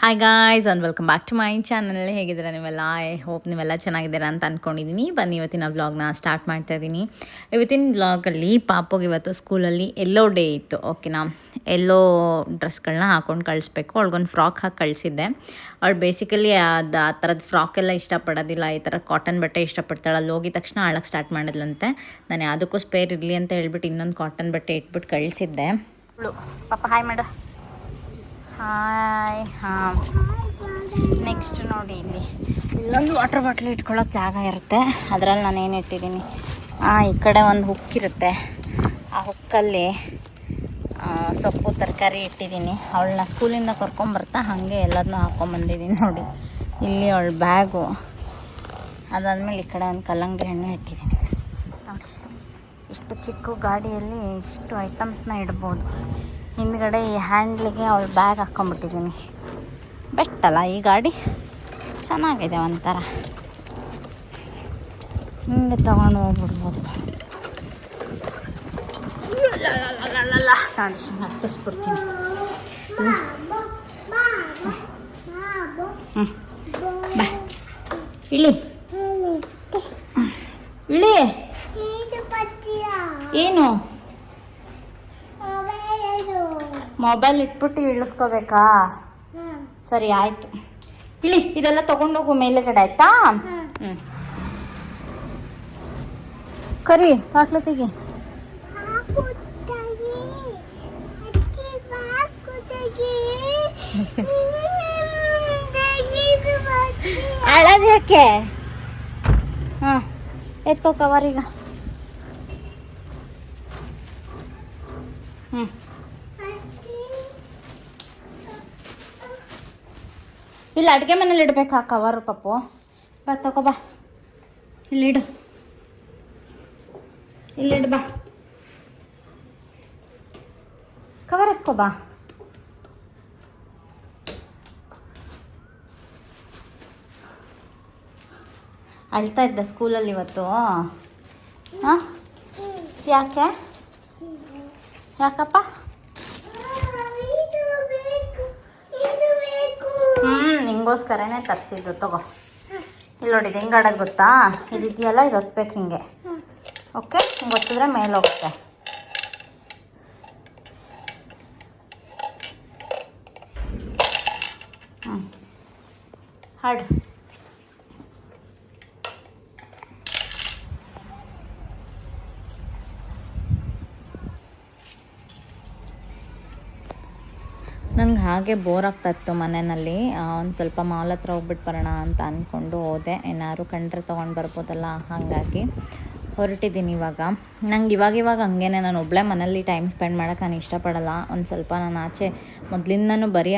Hi guys and welcome back to my channel ಹೇಗಿದ್ದೀರಾ ನೀವೆಲ್ಲ? I hope ನೀವೆಲ್ಲ ಚೆನ್ನಾಗಿದ್ದೀರಾ ಅಂತ ಅಂದ್ಕೊಂಡಿದ್ದೀನಿ ಬನ್ನಿ, ಇವತ್ತಿನ ವ್ಲಾಗ್ನ ಸ್ಟಾರ್ಟ್ ಮಾಡ್ತಾ ಇದ್ದೀನಿ ಇವತ್ತಿನ ವ್ಲಾಗಲ್ಲಿ ಪಾಪುಗೆ ಇವತ್ತು ಸ್ಕೂಲಲ್ಲಿ ಎಲ್ಲೋ ಡೇ ಇತ್ತು ಓಕೆನಾ ಎಲ್ಲೋ ಡ್ರೆಸ್ಗಳನ್ನ ಹಾಕೊಂಡು ಕಳಿಸ್ಬೇಕು. ಅವಳಿಗೊಂದು ಫ್ರಾಕ್ ಹಾಕಿ ಕಳಿಸಿದ್ದೆ. ಅವಳು ಬೇಸಿಕಲಿ ಅದು ಆ ಥರದ ಫ್ರಾಕ್ ಎಲ್ಲ ಇಷ್ಟಪಡೋದಿಲ್ಲ. ಈ ಥರ ಕಾಟನ್ ಬಟ್ಟೆ ಇಷ್ಟಪಡ್ತಾಳೆ. ಅಲ್ಲಿ ಹೋಗಿದ ತಕ್ಷಣ ಆಳಕ್ಕೆ ಸ್ಟಾರ್ಟ್ ಮಾಡಿದ್ಲಂತೆ. ನಾನು ಯಾವುದಕ್ಕೂ ಸ್ಪೇರ್ ಇರಲಿ ಅಂತ ಹೇಳ್ಬಿಟ್ಟು ಇನ್ನೊಂದು ಕಾಟನ್ ಬಟ್ಟೆ ಇಟ್ಬಿಟ್ಟು ಕಳಿಸಿದ್ದೆ. ಪಾಪ ಹಾಯ್ ಮಾಡು. ಹಾಯ್ ಹಾಂ ನೆಕ್ಸ್ಟ್ ನೋಡಿ ಇಲ್ಲಿ. ಇಲ್ಲೊಂದು ವಾಟರ್ ಬಾಟ್ಲ್ ಇಟ್ಕೊಳ್ಳೋಕೆ ಜಾಗ ಇರುತ್ತೆ. ಅದರಲ್ಲಿ ನಾನು ಏನು ಇಟ್ಟಿದ್ದೀನಿ? ಈ ಕಡೆ ಒಂದು ಹುಕ್ ಇರುತ್ತೆ. ಆ ಹುಕ್ಕಲ್ಲಿ ಸೊಪ್ಪು, ತರಕಾರಿ ಇಟ್ಟಿದ್ದೀನಿ. ಅವಳನ್ನ ಸ್ಕೂಲಿಂದ ಕರ್ಕೊಂಬರ್ತಾ ಹಾಗೆ ಎಲ್ಲದನ್ನೂ ಹಾಕ್ಕೊಂಬಂದಿದ್ದೀನಿ ನೋಡಿ. ಇಲ್ಲಿ ಅವಳ ಬ್ಯಾಗು ಅದಾದಮೇಲೆ ಈ ಕಡೆ ಒಂದು ಕಲ್ಲಂಗಡಿ ಹಣ್ಣು ಇಟ್ಟಿದ್ದೀನಿ. ಇಷ್ಟು ಚಿಕ್ಕ ಗಾಡಿಯಲ್ಲಿ ಇಷ್ಟು ಐಟಮ್ಸ್ನ ಇಡ್ಬೋದು. ಹಿಂದ್ಗಡೆ ಈ ಹ್ಯಾಂಡ್ಲಿಗೆ ಅವಳು ಬ್ಯಾಗ್ ಹಾಕ್ಕೊಂಬಿಟ್ಟಿದ್ದೀನಿ ಬೆಸ್ಟ್ ಅಲ್ಲ ಈ ಗಾಡಿ? ಚೆನ್ನಾಗಿದೆ ಒಂಥರ. ಹಿಂಗೆ ತಗೊಂಡು ಹೋಗ್ಬಿಡ್ಬೋದು. ಹತ್ತಿಸ್ಬಿಡ್ತೀನಿ. ಹ್ಞೂ ಬಾ. ಇಳಿ. ಇಳಿ. ಏನು? ಮೊಬೈಲ್ ಇಟ್ಬಿಟ್ಟು ಇಳಿಸ್ಕೋಬೇಕಾ? ಸರಿ, ಆಯಿತು. ಇಳಿ ಇದೆಲ್ಲ ತಗೊಂಡೋಗು ಮೇಲೆಗಡೆ, ಆಯ್ತಾ? ಹ್ಞೂ ಕರಿ ಬಾಕ್ಲ ತೆಗಿ. ಅಳದ್ ಯಾಕೆ ಹಾಂ ಎತ್ಕೋ ಕವರ್ ಇಲ್ಲಿ, ಅಡುಗೆ ಮನೇಲಿ ಇಡ್ಬೇಕಾ ಕವರು ಪಪ್ಪು ಬಾ, ತಗೋ ಬಾ. ಇಲ್ಲಿಡು ಇಲ್ಲಿಡು ಬಾ. ಕವರ್ ಎತ್ಕೋ ಬಾ. ಅಳ್ತಾ ಇದ್ದ ಸ್ಕೂಲಲ್ಲಿ ಇವತ್ತು. ಹಾಂ ಯಾಕೆ? ಯಾಕಪ್ಪ ಹ್ಞೂ ನಿಂಗೋಸ್ಕರನೇ ತರಿಸಿದ್ದು, ತಗೋ. ಇಲ್ಲಿ ನೋಡಿ, ಇದು ಹೆಂಗೆ ಆಡೋದು ಗೊತ್ತಾ? ಇದಿದೆಯಲ್ಲ ಇದು ಒತ್ಬೇಕು ಹಿಂಗೆ. ಓಕೆ ಹಿಂಗೆ ಒತ್ತಿದ್ರೆ ಮೇಲೆ ಹೋಗುತ್ತೆ. ಹ್ಞೂ ಹಾಡು ನಂಗೆ ಹಾಗೆ ಬೋರ್ ಆಗ್ತಾಯಿತ್ತು ಮನೆಯಲ್ಲಿ. ಒಂದು ಸ್ವಲ್ಪ ಮಾಲ್ ಹತ್ರ ಹೋಗ್ಬಿಟ್ಟು ಬರೋಣ ಅಂತ ಅಂದ್ಕೊಂಡು ಹೋದೆ. ಏನಾದ್ರು ಕಂಡ್ರೆ ತೊಗೊಂಡು ಬರ್ಬೋದಲ್ಲ ಹಾಗಾಗಿ ಹೊರಟಿದ್ದೀನಿ ಇವಾಗ. ನಂಗೆ ಇವಾಗ ಇವಾಗ ಹಂಗೇನೆ. ನಾನು ಒಬ್ಬಳೇ ಮನೇಲಿ ಟೈಮ್ ಸ್ಪೆಂಡ್ ಮಾಡೋಕೆ ನಾನು ಇಷ್ಟಪಡಲ್ಲ. ಒಂದು ಸ್ವಲ್ಪ ನಾನು ಆಚೆ ಮೊದಲಿಂದನೂ ಬರೀ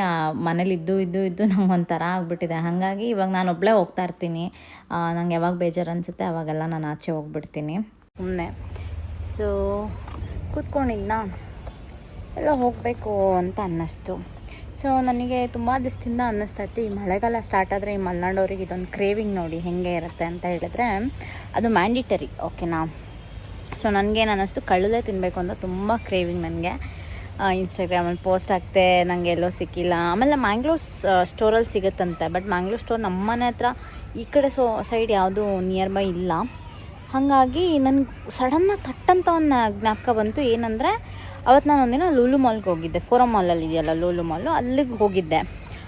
ಮನೇಲಿ ಇದ್ದು ಇದ್ದು ಇದ್ದು ನಂಗೆ ಒಂಥರ ಆಗಿಬಿಟ್ಟಿದೆ. ಹಾಗಾಗಿ ಇವಾಗ ನಾನು ಒಬ್ಬಳೇ ಹೋಗ್ತಾ ಇರ್ತೀನಿ. ನಂಗೆ ಯಾವಾಗ ಬೇಜಾರು ಅನಿಸುತ್ತೆ ಅವಾಗೆಲ್ಲ ನಾನು ಆಚೆ ಹೋಗ್ಬಿಡ್ತೀನಿ. ಸುಮ್ಮನೆ ಸೊ ಕೂತ್ಕೊಂಡಿದ್ನಾ ಎಲ್ಲ ಹೋಗಬೇಕು ಅಂತ ಅನ್ನಿಸ್ತು. ಸೊ ನನಗೆ ತುಂಬ ದಿವಸದಿಂದ ಅನ್ನಿಸ್ತೈತಿ, ಈ ಮಳೆಗಾಲ ಸ್ಟಾರ್ಟ್ ಆದರೆ ಈ ಮಲೆನಾಡೋರಿಗೆ ಇದೊಂದು ಕ್ರೇವಿಂಗ್ ನೋಡಿ ಹೆಂಗೆ ಇರುತ್ತೆ ಅಂತ ಹೇಳಿದ್ರೆ, ಅದು ಮ್ಯಾಂಡಿಟರಿ ಓಕೆನಾ ಸೊ ನನಗೇನು ಅನ್ನಿಸ್ತು ಕಳ್ಳದೇ ತಿನ್ನಬೇಕು ಅಂತ ತುಂಬ ಕ್ರೇವಿಂಗ್ ನನಗೆ. ಇನ್ಸ್ಟಾಗ್ರಾಮಲ್ಲಿ ಪೋಸ್ಟ್ ಆಗ್ತೆ ನನಗೆ ಎಲ್ಲೋ ಸಿಕ್ಕಿಲ್ಲ. ಆಮೇಲೆ ಮ್ಯಾಂಗ್ಳೂರ್ ಸ್ಟೋರಲ್ಲಿ ಸಿಗುತ್ತಂತೆ ಬಟ್ ಮ್ಯಾಂಗ್ಳೂರ್ ಸ್ಟೋರ್ ನಮ್ಮ ಮನೆ ಹತ್ರ ಈ ಕಡೆ ಸೊ ಸೈಡ್ ಯಾವುದೂ ನಿಯರ್ ಬೈ ಇಲ್ಲ. ಹಾಗಾಗಿ ನನಗೆ ಸಡನ್ನಾಗಿ ತಟ್ಟಂತ ಒಂದು ಜ್ಞಾಪಕ ಬಂತು ಏನಂದರೆ ಅವತ್ತು ನಾನು ಒಂದಿನ ಲೂಲು ಮಾಲ್ಗೆ ಹೋಗಿದ್ದೆ. ಫೋರಮ್ ಮಾಲಲ್ಲಿ ಇದೆಯಲ್ಲ, ಲೂಲು ಮಾಲು ಅಲ್ಲಿಗೆ ಹೋಗಿದ್ದೆ.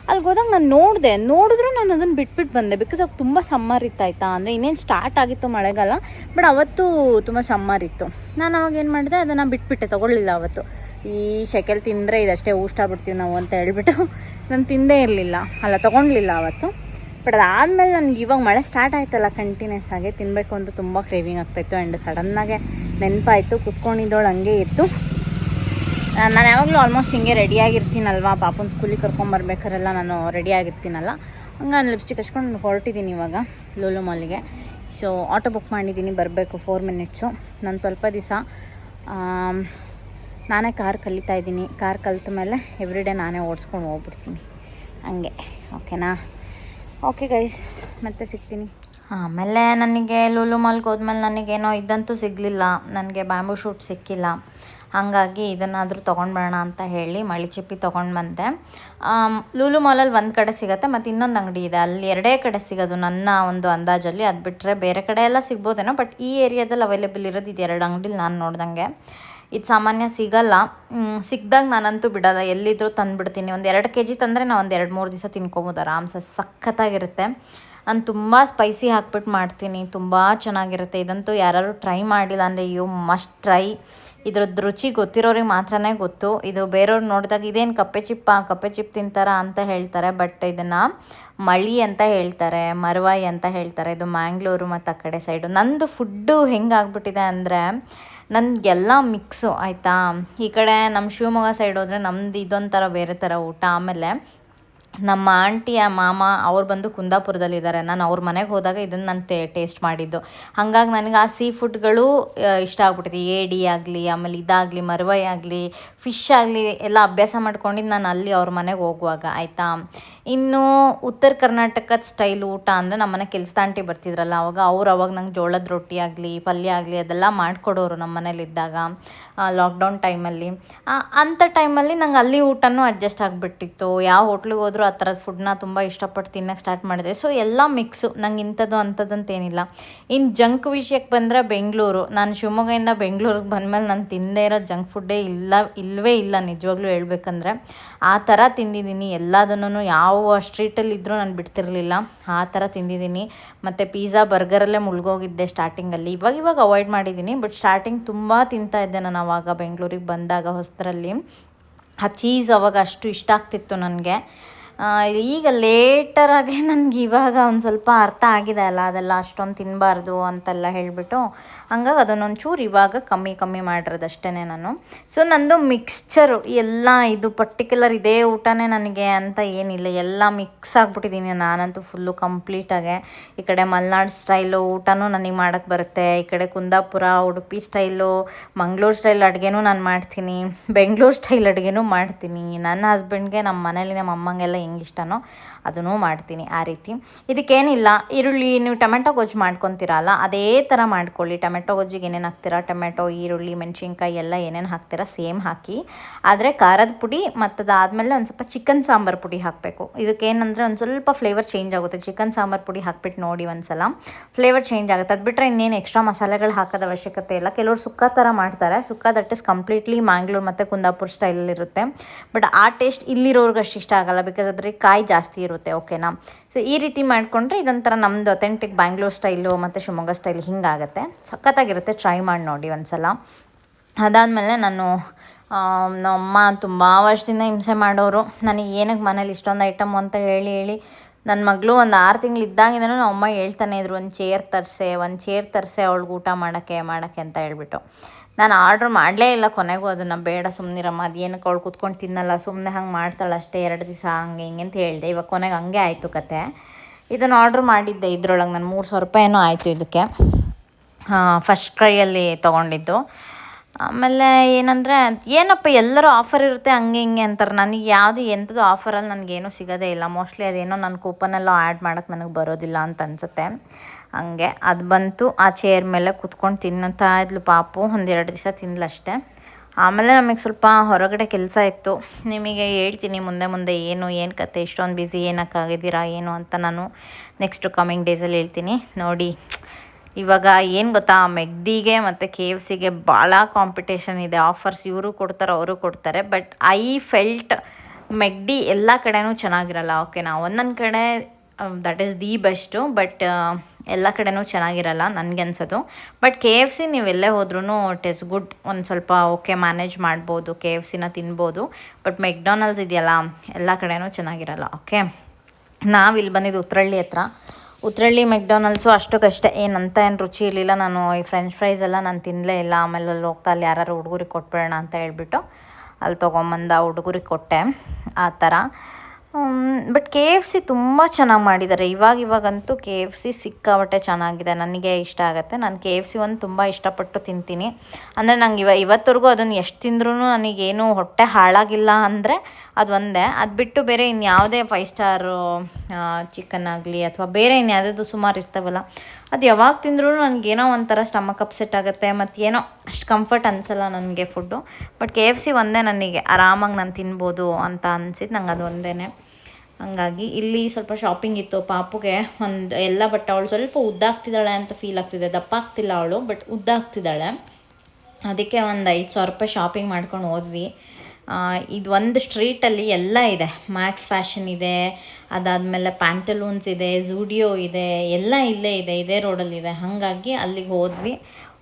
ಅಲ್ಲಿಗೆ ಹೋದಾಗ ನಾನು ನೋಡಿದೆ. ನೋಡಿದ್ರು ನಾನು ಅದನ್ನು ಬಿಟ್ಬಿಟ್ಟು ಬಂದೆ. ಬಿಕಾಸ್ ಅವಾಗ ತುಂಬ ಸಮ್ಮರ್ ಇತ್ತು ಆಯಿತಾ? ಅಂದರೆ ಇನ್ನೇನು ಸ್ಟಾರ್ಟ್ ಆಗಿತ್ತು ಮಳೆಗಾಲ ಬಟ್ ಅವತ್ತು ತುಂಬ ಸಮ್ಮರ್ ಇತ್ತು. ನಾನು ಅವಾಗ ಏನು ಮಾಡಿದೆ, ಅದನ್ನು ಬಿಟ್ಬಿಟ್ಟೆ. ತೊಗೊಳ್ಳಿಲ್ಲ ಅವತ್ತು. ಈ ಶೆಕೆಲ್ ತಿಂದರೆ ಇದಷ್ಟೇ ಊಷ್ಟ ಬಿಡ್ತೀವಿ ನಾವು ಅಂತ ಹೇಳ್ಬಿಟ್ಟು ನಾನು ತಿಂದೇ ಇರಲಿಲ್ಲ. ಅಲ್ಲ ತೊಗೊಳ್ಲಿಲ್ಲ ಅವತ್ತು. ಬಟ್ ಅದಾದಮೇಲೆ ನನಗೆ ಇವಾಗ ಮಳೆ ಸ್ಟಾರ್ಟ್ ಆಯ್ತಲ್ಲ ಕಂಟಿನ್ಯೂಸ್ ಆಗಿ ತಿನ್ನಬೇಕು ಅಂತ ತುಂಬ ಕ್ರೇವಿಂಗ್ ಆಗ್ತಾಯಿತ್ತು ಆ್ಯಂಡ್ ಸಡನ್ನಾಗೆ ನೆನಪಾಯಿತು. ಕುತ್ಕೊಂಡಿದ್ದೋಳು ಹಂಗೆ ಇತ್ತು. ನಾನು ಯಾವಾಗಲೂ ಆಲ್ಮೋಸ್ಟ್ ಹಿಂಗೆ ರೆಡಿಯಾಗಿರ್ತೀನಲ್ವ ಪಾಪನ ಸ್ಕೂಲಿಗೆ ಕರ್ಕೊಂಬರ್ಬೇಕಾರೆಲ್ಲ ನಾನು ರೆಡಿಯಾಗಿರ್ತೀನಲ್ಲ ಹಂಗೆ ನಾನು ಲಿಪ್ಸ್ಟಿಕ್ ಹಚ್ಕೊಂಡು ಹೊರಟಿದ್ದೀನಿ ಇವಾಗ, ಲೂಲು ಮಾಲಿಗೆ ಸೊ ಆಟೋ ಬುಕ್ ಮಾಡಿದ್ದೀನಿ ಬರಬೇಕು ಫೋರ್ ಮಿನಿಟ್ಸು ನಾನು ಸ್ವಲ್ಪ ದಿವಸ ನಾನೇ ಕಾರ್ ಕಲಿತಾ ಇದ್ದೀನಿ. ಕಾರ್ ಕಲಿತ ಮೇಲೆ ಎವ್ರಿಡೇ ನಾನೇ ಓಡಿಸ್ಕೊಂಡು ಹೋಗ್ಬಿಡ್ತೀನಿ. ಹಂಗೆ ಓಕೆನಾ ಓಕೆ ಗೈಸ್ ಮತ್ತೆ ಸಿಗ್ತೀನಿ. ಆಮೇಲೆ ನನಗೆ ಲೂಲು ಮಾಲ್ಗೆ ಹೋದ್ಮೇಲೆ ನನಗೇನೋ ಇದ್ದಂತೂ ಸಿಗಲಿಲ್ಲ. ನನಗೆ ಬ್ಯಾಂಬೂ ಶೂಟ್ ಸಿಕ್ಕಿಲ್ಲ. ಹಾಗಾಗಿ ಇದನ್ನಾದರೂ ತೊಗೊಂಡ್ಬರೋಣ ಅಂತ ಹೇಳಿ ಮಳಿ ಚಿಪ್ಪಿ ತೊಗೊಂಡು ಬಂದೆ ಲೂಲು ಮಾಲಲ್ಲಿ ಒಂದು ಕಡೆ ಸಿಗುತ್ತೆ, ಮತ್ತು ಇನ್ನೊಂದು ಅಂಗಡಿ ಇದೆ. ಅಲ್ಲಿ ಎರಡೇ ಕಡೆ ಸಿಗೋದು ನನ್ನ ಒಂದು ಅಂದಾಜಲ್ಲಿ. ಅದು ಬಿಟ್ಟರೆ ಬೇರೆ ಕಡೆ ಎಲ್ಲ ಸಿಗ್ಬೋದೇನೋ, ಬಟ್ ಈ ಏರಿಯಾದಲ್ಲಿ ಅವೈಲೇಬಲ್ ಇರೋದು ಇದು ಎರಡು ಅಂಗಡಿಲಿ ನಾನು ನೋಡ್ದಂಗೆ. ಇದು ಸಾಮಾನ್ಯ ಸಿಗಲ್ಲ. ಸಿಕ್ಕಿದಾಗ ನಾನಂತೂ ಬಿಡಲ್ಲ. ಎಲ್ಲಿದ್ದರೂ ತಂದುಬಿಡ್ತೀನಿ. ಒಂದು ಎರಡು ಕೆ ಜಿ ತಂದರೆ ನಾವು ಒಂದು ಎರಡು ಮೂರು ದಿವಸ ತಿನ್ಕೊಬೋದು ಆರಾಮ್ಸ. ಸಖತ್ತಾಗಿರುತ್ತೆ. ನಾನು ತುಂಬ ಸ್ಪೈಸಿ ಹಾಕ್ಬಿಟ್ಟು ಮಾಡ್ತೀನಿ. ತುಂಬ ಚೆನ್ನಾಗಿರುತ್ತೆ. ಇದಂತೂ ಯಾರು ಟ್ರೈ ಮಾಡಿಲ್ಲ ಅಂದರೆ ಯು ಮಸ್ಟ್ ಟ್ರೈ ಇದ್ರದ್ದು ರುಚಿ ಗೊತ್ತಿರೋರಿಗೆ ಮಾತ್ರನೇ ಗೊತ್ತು. ಇದು ಬೇರೆಯವ್ರು ನೋಡಿದಾಗ ಇದೇನು ಕಪ್ಪೆ ಚಿಪ್ಪ, ಕಪ್ಪೆ ಚಿಪ್ ತಿಂತಾರ ಅಂತ ಹೇಳ್ತಾರೆ. ಬಟ್ ಇದನ್ನು ಮಳಿ ಅಂತ ಹೇಳ್ತಾರೆ, ಮರವಾಯಿ ಅಂತ ಹೇಳ್ತಾರೆ. ಇದು ಮ್ಯಾಂಗ್ಳೂರು ಮತ್ತು ಆ ಕಡೆ ಸೈಡು. ನಂದು ಫುಡ್ಡು ಹೆಂಗಾಗ್ಬಿಟ್ಟಿದೆ ಅಂದರೆ ನನಗೆಲ್ಲ ಮಿಕ್ಸು, ಆಯಿತಾ? ಈ ಕಡೆ ನಮ್ಮ ಶಿವಮೊಗ್ಗ ಸೈಡ್ ಹೋದರೆ ನಮ್ದು ಇದೊಂಥರ ಬೇರೆ ಥರ ಊಟ. ಆಮೇಲೆ ನಮ್ಮ ಆಂಟಿಯ ಮಾಮ ಅವ್ರು ಬಂದು ಕುಂದಾಪುರದಲ್ಲಿದ್ದಾರೆ. ನಾನು ಅವ್ರ ಮನೆಗೆ ಹೋದಾಗ ಇದನ್ನು ನಾನು ಟೇಸ್ಟ್ ಮಾಡಿದ್ದು. ಹಾಗಾಗಿ ನನಗೆ ಆ ಸೀ ಫುಡ್ಗಳು ಇಷ್ಟ ಆಗ್ಬಿಟ್ಟಿದೆ. ಏಡಿ ಆಗಲಿ, ಆಮೇಲೆ ಇದಾಗಲಿ, ಮರವೈ ಆಗಲಿ ಫಿಶ್ ಆಗಲಿ, ಎಲ್ಲ ಅಭ್ಯಾಸ ಮಾಡ್ಕೊಂಡಿದ್ದು ನಾನು ಅಲ್ಲಿ ಅವ್ರ ಮನೆಗೆ ಹೋಗುವಾಗ. ಆಯಿತಾ? ಇನ್ನು ಉತ್ತರ ಕರ್ನಾಟಕದ ಸ್ಟೈಲ್ ಊಟ ಅಂದರೆ ನಮ್ಮನೆ ಕೆಲಸ ಆಂಟಿ ಬರ್ತಿದ್ರಲ್ಲ, ಅವಾಗ ಅವ್ರು ಅವಾಗ ನಂಗೆ ಜೋಳದ ರೊಟ್ಟಿ ಆಗಲಿ, ಪಲ್ಯ ಆಗಲಿ ಅದೆಲ್ಲ ಮಾಡಿಕೊಡೋರು ನಮ್ಮ ಮನೇಲಿದ್ದಾಗ ಲಾಕ್ಡೌನ್ ಟೈಮಲ್ಲಿ ಅಂಥ ಟೈಮಲ್ಲಿ ನಂಗೆ ಅಲ್ಲಿ ಊಟನೂ ಅಡ್ಜಸ್ಟ್ ಆಗಿಬಿಟ್ಟಿತ್ತು. ಯಾವ ಹೋಟ್ಲಿಗೆ ಹೋದರೂ ಆ ಥರದ ಫುಡ್ನ ತುಂಬ ಇಷ್ಟಪಟ್ಟು ತಿನ್ನೋಕ್ಕೆ ಸ್ಟಾರ್ಟ್ ಮಾಡಿದೆ. ಸೊ ಎಲ್ಲ ಮಿಕ್ಸು ನಂಗೆ ಇಂಥದ್ದು ಅಂಥದ್ದಂತೇನಿಲ್ಲ ಇನ್ನು ಜಂಕ್ ವಿಷಯಕ್ಕೆ ಬಂದರೆ ಬೆಂಗಳೂರು. ನಾನು ಶಿವಮೊಗ್ಗದಿಂದ ಬೆಂಗಳೂರಿಗೆ ಬಂದಮೇಲೆ ನಾನು ತಿಂದೇ ಇರೋ ಜಂಕ್ ಫುಡ್ಡೇ ಇಲ್ಲ ಇಲ್ಲವೇ ಇಲ್ಲ ನಿಜವಾಗ್ಲೂ ಹೇಳ್ಬೇಕಂದ್ರೆ. ಆ ಥರ ತಿಂದಿದ್ದೀನಿ. ಎಲ್ಲದನ್ನು ಯಾವ ಸ್ಟ್ರೀಟಲ್ಲಿ ಇದ್ದರೂ ನಾನು ಬಿಡ್ತಿರಲಿಲ್ಲ. ಆ ಥರ ತಿಂದಿದ್ದೀನಿ. ಮತ್ತು ಪಿಜ್ಜಾ ಬರ್ಗರಲ್ಲೇ ಮುಳುಗೋಗಿದ್ದೆ ಸ್ಟಾರ್ಟಿಂಗಲ್ಲಿ ಇವಾಗ ಇವಾಗ ಅವಾಯ್ಡ್ ಮಾಡಿದ್ದೀನಿ. ಬಟ್ ಸ್ಟಾರ್ಟಿಂಗ್ ತುಂಬ ತಿಂತಾ ಇದ್ದೆ ನಾನು ಆವಾಗ ಬೆಂಗಳೂರಿಗೆ ಬಂದಾಗ ಹೊಸದ್ರಲ್ಲಿ. ಆ ಚೀಸ್ ಅವಾಗ ಅಷ್ಟು ಇಷ್ಟ ಆಗ್ತಿತ್ತು ನನಗೆ. ಈಗ ಲೇಟರಾಗೆ ನನಗೆ ಇವಾಗ ಒಂದು ಸ್ವಲ್ಪ ಅರ್ಥ ಆಗಿದೆ ಅಲ್ಲ, ಅದೆಲ್ಲ ಅಷ್ಟೊಂದು ತಿನ್ನಬಾರ್ದು ಅಂತೆಲ್ಲ ಹೇಳಿಬಿಟ್ಟು ಹಂಗಾಗಿ ಅದನ್ನೊಂದು ಚೂರು ಇವಾಗ ಕಮ್ಮಿ ಕಮ್ಮಿ ಮಾಡಿರೋದಷ್ಟೇ ನಾನು. ಸೊ ನಂದು ಮಿಕ್ಸ್ಚರು ಎಲ್ಲ ಇದು ಪರ್ಟಿಕ್ಯುಲರ್ ಇದೇ ಊಟನೇ ನನಗೆ ಅಂತ ಏನಿಲ್ಲ. ಎಲ್ಲ ಮಿಕ್ಸ್ ಆಗಿಬಿಟ್ಟಿದ್ದೀನಿ ನಾನಂತೂ ಫುಲ್ಲು ಕಂಪ್ಲೀಟಾಗೆ ಈ ಕಡೆ ಮಲೆನಾಡು ಸ್ಟೈಲು ಊಟನೂ ನನಗೆ ಮಾಡೋಕ್ಕೆ ಬರುತ್ತೆ. ಈ ಕಡೆ ಕುಂದಾಪುರ, ಉಡುಪಿ ಸ್ಟೈಲು ಮಂಗಳೂರು ಸ್ಟೈಲ್ ಅಡುಗೆನೂ ನಾನು ಮಾಡ್ತೀನಿ. ಬೆಂಗಳೂರು ಸ್ಟೈಲ್ ಅಡುಗೆನೂ ಮಾಡ್ತೀನಿ. ನನ್ನ ಹಸ್ಬೆಂಡ್ಗೆ ನಮ್ಮ ಮನೇಲಿ ನಮ್ಮ ಅಮ್ಮಂಗೆಲ್ಲ ಹೆಂಗೆ ಇಷ್ಟನೋ ಅದನ್ನೂ ಮಾಡ್ತೀನಿ ಆ ರೀತಿ. ಇದಕ್ಕೇನಿಲ್ಲ. ಈರುಳ್ಳಿ ನೀವು ಟೊಮೆಟೊ ಗೊಜ್ಜು ಮಾಡ್ಕೊತೀರಲ್ಲ, ಅದೇ ಥರ ಮಾಡ್ಕೊಳ್ಳಿ. ಟೊಮೆಟೊ ಗೊಜ್ಜಿಗೆ ಏನೇನು ಹಾಕ್ತೀರಾ? ಟೊಮೆಟೊ, ಈರುಳ್ಳಿ, ಮೆಣಸಿನ್ಕಾಯಿ ಎಲ್ಲ ಏನೇನು ಹಾಕ್ತೀರಾ? ಸೇಮ್ ಹಾಕಿ. ಆದರೆ ಖಾರದ ಪುಡಿ ಮತ್ತು ಅದಾದಮೇಲೆ ಒಂದು ಸ್ವಲ್ಪ ಚಿಕನ್ ಸಾಂಬಾರು ಪುಡಿ ಹಾಕಬೇಕು. ಇದಕ್ಕೇನಂದರೆ ಒಂದು ಸ್ವಲ್ಪ ಫ್ಲೇವರ್ ಚೇಂಜ್ ಆಗುತ್ತೆ. ಚಿಕನ್ ಸಾಂಬಾರು ಪುಡಿ ಹಾಕ್ಬಿಟ್ಟು ನೋಡಿ ಒಂದ್ಸಲ. ಫ್ಲೇವರ್ ಚೇಂಜ್ ಆಗುತ್ತೆ. ಅದು ಬಿಟ್ಟರೆ ಇನ್ನೇನು ಎಕ್ಸ್ಟ್ರಾ ಮಸಾಲೆಗಳು ಹಾಕೋದು ಅವಶ್ಯಕತೆ ಇಲ್ಲ. ಕೆಲವರು ಸುಕ್ಕ ಥರ ಮಾಡ್ತಾರೆ. Sukka that is completely Mangalore ಮತ್ತು ಕುಂದಾಪುರ ಸ್ಟೈಲಲ್ಲಿರುತ್ತೆ ಬಟ್ ಆ ಟೇಸ್ಟ್ ಇಲ್ಲಿರೋರ್ಗೆ ಅಷ್ಟು ಇಷ್ಟ ಆಗಲ್ಲ ಬಿಕಾಸ್ ಅದ್ರಿಗೆ ಕಾಯಿ ಜಾಸ್ತಿ ಇರುತ್ತೆ ಓಕೆನಾ ಸೊ ಈ ರೀತಿ ಮಾಡಿಕೊಂಡ್ರೆ ಇದೊಂಥರ ನಮ್ಮದು ಅಥೆಂಟಿಕ್ ಬ್ಯಾಂಗ್ಳೂರ್ ಸ್ಟೈಲು ಮತ್ತು ಶಿವಮೊಗ್ಗ ಸ್ಟೈಲ್ ಹಿಂಗಾಗುತ್ತೆ ಸಖತ್ತಾಗಿರುತ್ತೆ. ಟ್ರೈ ಮಾಡಿ ನೋಡಿ ಒಂದ್ಸಲ. ಅದಾದಮೇಲೆ ನಾನು ನಮ್ಮಮ್ಮ ತುಂಬ ವರ್ಷದಿಂದ ಹಿಂಸೆ ಮಾಡೋರು. ನನಗೆ ಏನಕ್ಕೆ ಮನೇಲಿ ಇಷ್ಟೊಂದು ಐಟಮ್ ಅಂತ ಹೇಳಿ ಹೇಳಿ ನನ್ನ ಮಗಳು ಒಂದು ಆರು ತಿಂಗಳು ಇದ್ದಾಗಿಂದನೂ ನಮ್ಮ ಅಮ್ಮ ಹೇಳ್ತಾನೆ ಇದ್ರು, ಒಂದು ಚೇರ್ ತರಿಸೆ, ಒಂದು ಚೇರ್ ತರಿಸೆ ಅವಳಿಗೆ ಊಟ ಮಾಡೋಕ್ಕೆ ಮಾಡೋಕ್ಕೆ ಅಂತ ಹೇಳ್ಬಿಟ್ಟು. ನಾನು ಆರ್ಡ್ರ್ ಮಾಡಲೇ ಇಲ್ಲ ಕೊನೆಗೂ ಅದನ್ನು, ಬೇಡ ಸುಮ್ಮನಿರಮ್ಮ ಅದು ಏನಕ್ಕೆ ಅವಳು ಕೂತ್ಕೊಂಡು ತಿನ್ನಲ್ಲ ಸುಮ್ಮನೆ ಹಂಗೆ ಮಾಡ್ತಾಳೆ ಅಷ್ಟೇ, ಎರಡು ದಿವಸ ಹಂಗೆ ಹಿಂಗೆ ಅಂತ ಹೇಳಿದೆ. ಇವಾಗ ಕೊನೆಗೆ ಹಂಗೆ ಆಯಿತು ಕತೆ. ಇದನ್ನು ಆರ್ಡ್ರ್ ಮಾಡಿದ್ದೆ ಇದ್ರೊಳಗೆ ನಾನು ಮೂರು ಸಾವಿರ ರೂಪಾಯಿ ಏನೋ ಆಯಿತು ಇದಕ್ಕೆ. ಫಸ್ಟ್ ಕ್ರೈಯಲ್ಲಿ ತೊಗೊಂಡಿದ್ದು. ಆಮೇಲೆ ಏನಂದರೆ, ಏನಪ್ಪ ಎಲ್ಲರೂ ಆಫರ್ ಇರುತ್ತೆ, ಹಂಗೆ ಹಿಂಗೆ ಅಂತಾರೆ. ನನಗೆ ಯಾವುದು ಎಂಥದ್ದು ಆಫರಲ್ಲಿ ನನಗೇನು ಸಿಗೋದೇ ಇಲ್ಲ. ಮೋಸ್ಟ್ಲಿ ಅದೇನೋ ನನ್ನ ಕೂಪನೆಲ್ಲ ಆ್ಯಡ್ ಮಾಡೋಕ್ಕೆ ನನಗೆ ಬರೋದಿಲ್ಲ ಅಂತ ಅನಿಸುತ್ತೆ. ಹಂಗೆ ಅದು ಬಂತು, ಆ ಚೇರ್ ಮೇಲೆ ಕುತ್ಕೊಂಡು ತಿನ್ನತಾ ಇದ್ಲು ಪಾಪು. ಒಂದೆರಡು ದಿವಸ ತಿಂದ್ಲಷ್ಟೇ ಆಮೇಲೆ ನಮಗೆ ಸ್ವಲ್ಪ ಹೊರಗಡೆ ಕೆಲಸ ಇತ್ತು. ನಿಮಗೆ ಹೇಳ್ತೀನಿ, ಮುಂದೆ ಮುಂದೆ ಏನು ಏನು ಕತೆ, ಇಷ್ಟೊಂದು ಬ್ಯುಸಿ ಏನಕ್ಕಾಗಿದ್ದೀರಾ, ಏನು ಅಂತ ನಾನು ನೆಕ್ಸ್ಟು ಕಮಿಂಗ್ ಡೇಸಲ್ಲಿ ಹೇಳ್ತೀನಿ. ನೋಡಿ ಇವಾಗ ಏನು ಗೊತ್ತಾ, ಮೆಗ್ಡಿಗೆ ಮತ್ತು ಕೆ ಎಫ್ ಸಿಗೆ ಭಾಳ ಕಾಂಪಿಟೇಷನ್ ಇದೆ. ಆಫರ್ಸ್ ಇವರು ಕೊಡ್ತಾರೆ, ಅವರು ಕೊಡ್ತಾರೆ. ಬಟ್ ಐ ಫೆಲ್ಟ್ ಮೆಗ್ಡಿ ಎಲ್ಲ ಕಡೆನೂ ಚೆನ್ನಾಗಿರಲ್ಲ. ಓಕೆನಾ ಒಂದೊಂದು ಕಡೆ that is the best but ಎಲ್ಲ ಕಡೆನೂ ಚೆನ್ನಾಗಿರಲ್ಲ ನನಗೆ ಅನ್ಸೋದು. ಬಟ್ ಕೆ ಎಫ್ ಸಿ ನೀವು ಎಲ್ಲೇ ಹೋದ್ರೂ ಇಟ್ ಇಸ್ ಗುಡ್ ಒಂದು ಸ್ವಲ್ಪ ಓಕೆ ಮ್ಯಾನೇಜ್ ಮಾಡ್ಬೋದು ಕೆ ಎಫ್ ಸಿನ ತಿನ್ಬೋದು. ಬಟ್ ಮೆಕ್ಡೊನಲ್ಡ್ಸ್ ಇದೆಯಲ್ಲ, ಎಲ್ಲ ಕಡೆನೂ ಚೆನ್ನಾಗಿರಲ್ಲ. ಓಕೆ ನಾವಿಲ್ಲಿ ಬಂದಿದ್ದು ಉತ್ರಳ್ಳಿ ಹತ್ರ. ಉತ್ರಳ್ಳಿ ಮೆಕ್ಡೊನಾಲ್ಡ್ಸು ಅಷ್ಟಕ್ಕಷ್ಟೇ ಏನಂತ ಏನು ರುಚಿ ಇರಲಿಲ್ಲ. ನಾನು ಈ ಫ್ರೆಂಚ್ ಫ್ರೈಸ್ ಎಲ್ಲ ನಾನು ತಿನ್ನಲೇ ಇಲ್ಲ. ಆಮೇಲೆ ಅಲ್ಲಿ ಹೋಗ್ತಾ ಅಲ್ಲಿ ಯಾರು ಹುಡುಗರಿಗೆ ಕೊಟ್ಬಿಡೋಣ ಅಂತ ಹೇಳ್ಬಿಟ್ಟು ಅಲ್ಲಿ ತೊಗೊಂಬಂದ ಹುಡುಗರಿಗೆ ಕೊಟ್ಟೆ. ಆ ಥರ. ಬಟ್ ಕೆ ಎಫ್ ಸಿ ತುಂಬ ಚೆನ್ನಾಗಿ ಮಾಡಿದ್ದಾರೆ ಇವಾಗ ಇವಾಗಂತೂ ಕೆ ಎಫ್ ಸಿ ಸಿಕ್ಕಾಬಟ್ಟೆ ಚೆನ್ನಾಗಿದೆ. ನನಗೆ ಇಷ್ಟ ಆಗುತ್ತೆ. ನಾನು ಕೆ ಎಫ್ ಸಿ ಒಂದು ತುಂಬ ಇಷ್ಟಪಟ್ಟು ತಿಂತೀನಿ. ಅಂದರೆ ನಂಗೆ ಇವ ಇವತ್ತವರೆಗೂ ಅದನ್ನು ಎಷ್ಟು ತಿಂದ್ರೂ ನನಗೇನು ಹೊಟ್ಟೆ ಹಾಳಾಗಿಲ್ಲ ಅಂದರೆ ಅದು ಒಂದೇ. ಅದು ಬಿಟ್ಟು ಬೇರೆ ಇನ್ಯಾವುದೇ ಫೈವ್ ಸ್ಟಾರು ಚಿಕನ್ ಆಗಲಿ ಅಥವಾ ಬೇರೆ ಇನ್ಯಾವುದಾದ್ರು ಸುಮಾರು ಇರ್ತಾವಲ್ಲ ಅದು ಯಾವಾಗ ತಿಂದ್ರೂ ನನಗೇನೋ ಒಂಥರ ಸ್ಟಮಕ್ ಅಪ್ಸೆಟ್ ಆಗುತ್ತೆ ಮತ್ತು ಏನೋ ಅಷ್ಟು ಕಂಫರ್ಟ್ ಅನಿಸಲ್ಲ ನನಗೆ food but K F C ಒಂದೇ ನನಗೆ, ಆರಾಮಾಗಿ ನಾನು ತಿನ್ಬೋದು ಅಂತ ಅನಿಸಿದ್ದು ನಂಗೆ ಅದು ಒಂದೇ ಹಂಗಾಗಿ ಇಲ್ಲಿ ಸ್ವಲ್ಪ ಶಾಪಿಂಗ್ ಇತ್ತು, ಪಾಪುಗೆ ಒಂದು ಎಲ್ಲ ಬಟ್ ಅವಳು ಸ್ವಲ್ಪ ಉದ್ದಾಗ್ತಿದ್ದಾಳೆ ಅಂತ ಫೀಲ್ ಆಗ್ತಿದೆ. ದಪ್ಪ ಆಗ್ತಿಲ್ಲ ಅವಳು ಬಟ್ ಉದ್ದಾಗ್ತಿದ್ದಾಳೆ ಅದಕ್ಕೆ ಒಂದು ಐದು ಸಾವಿರ ರೂಪಾಯಿ ಶಾಪಿಂಗ್ ಮಾಡ್ಕೊಂಡು ಹೋದ್ವಿ. ಇದು ಒಂದು ಸ್ಟ್ರೀಟಲ್ಲಿ ಎಲ್ಲ ಇದೆ. ಮ್ಯಾಕ್ಸ್ ಫ್ಯಾಷನ್ ಇದೆ, ಅದಾದಮೇಲೆ ಪ್ಯಾಂಟಲೂನ್ಸ್ ಇದೆ ಝೂಡಿಯೋ ಇದೆ, ಎಲ್ಲ ಇಲ್ಲೇ ಇದೆ, ಇದೇ ರೋಡಲ್ಲಿದೆ ಹಾಗಾಗಿ ಅಲ್ಲಿಗೆ ಹೋದ್ವಿ.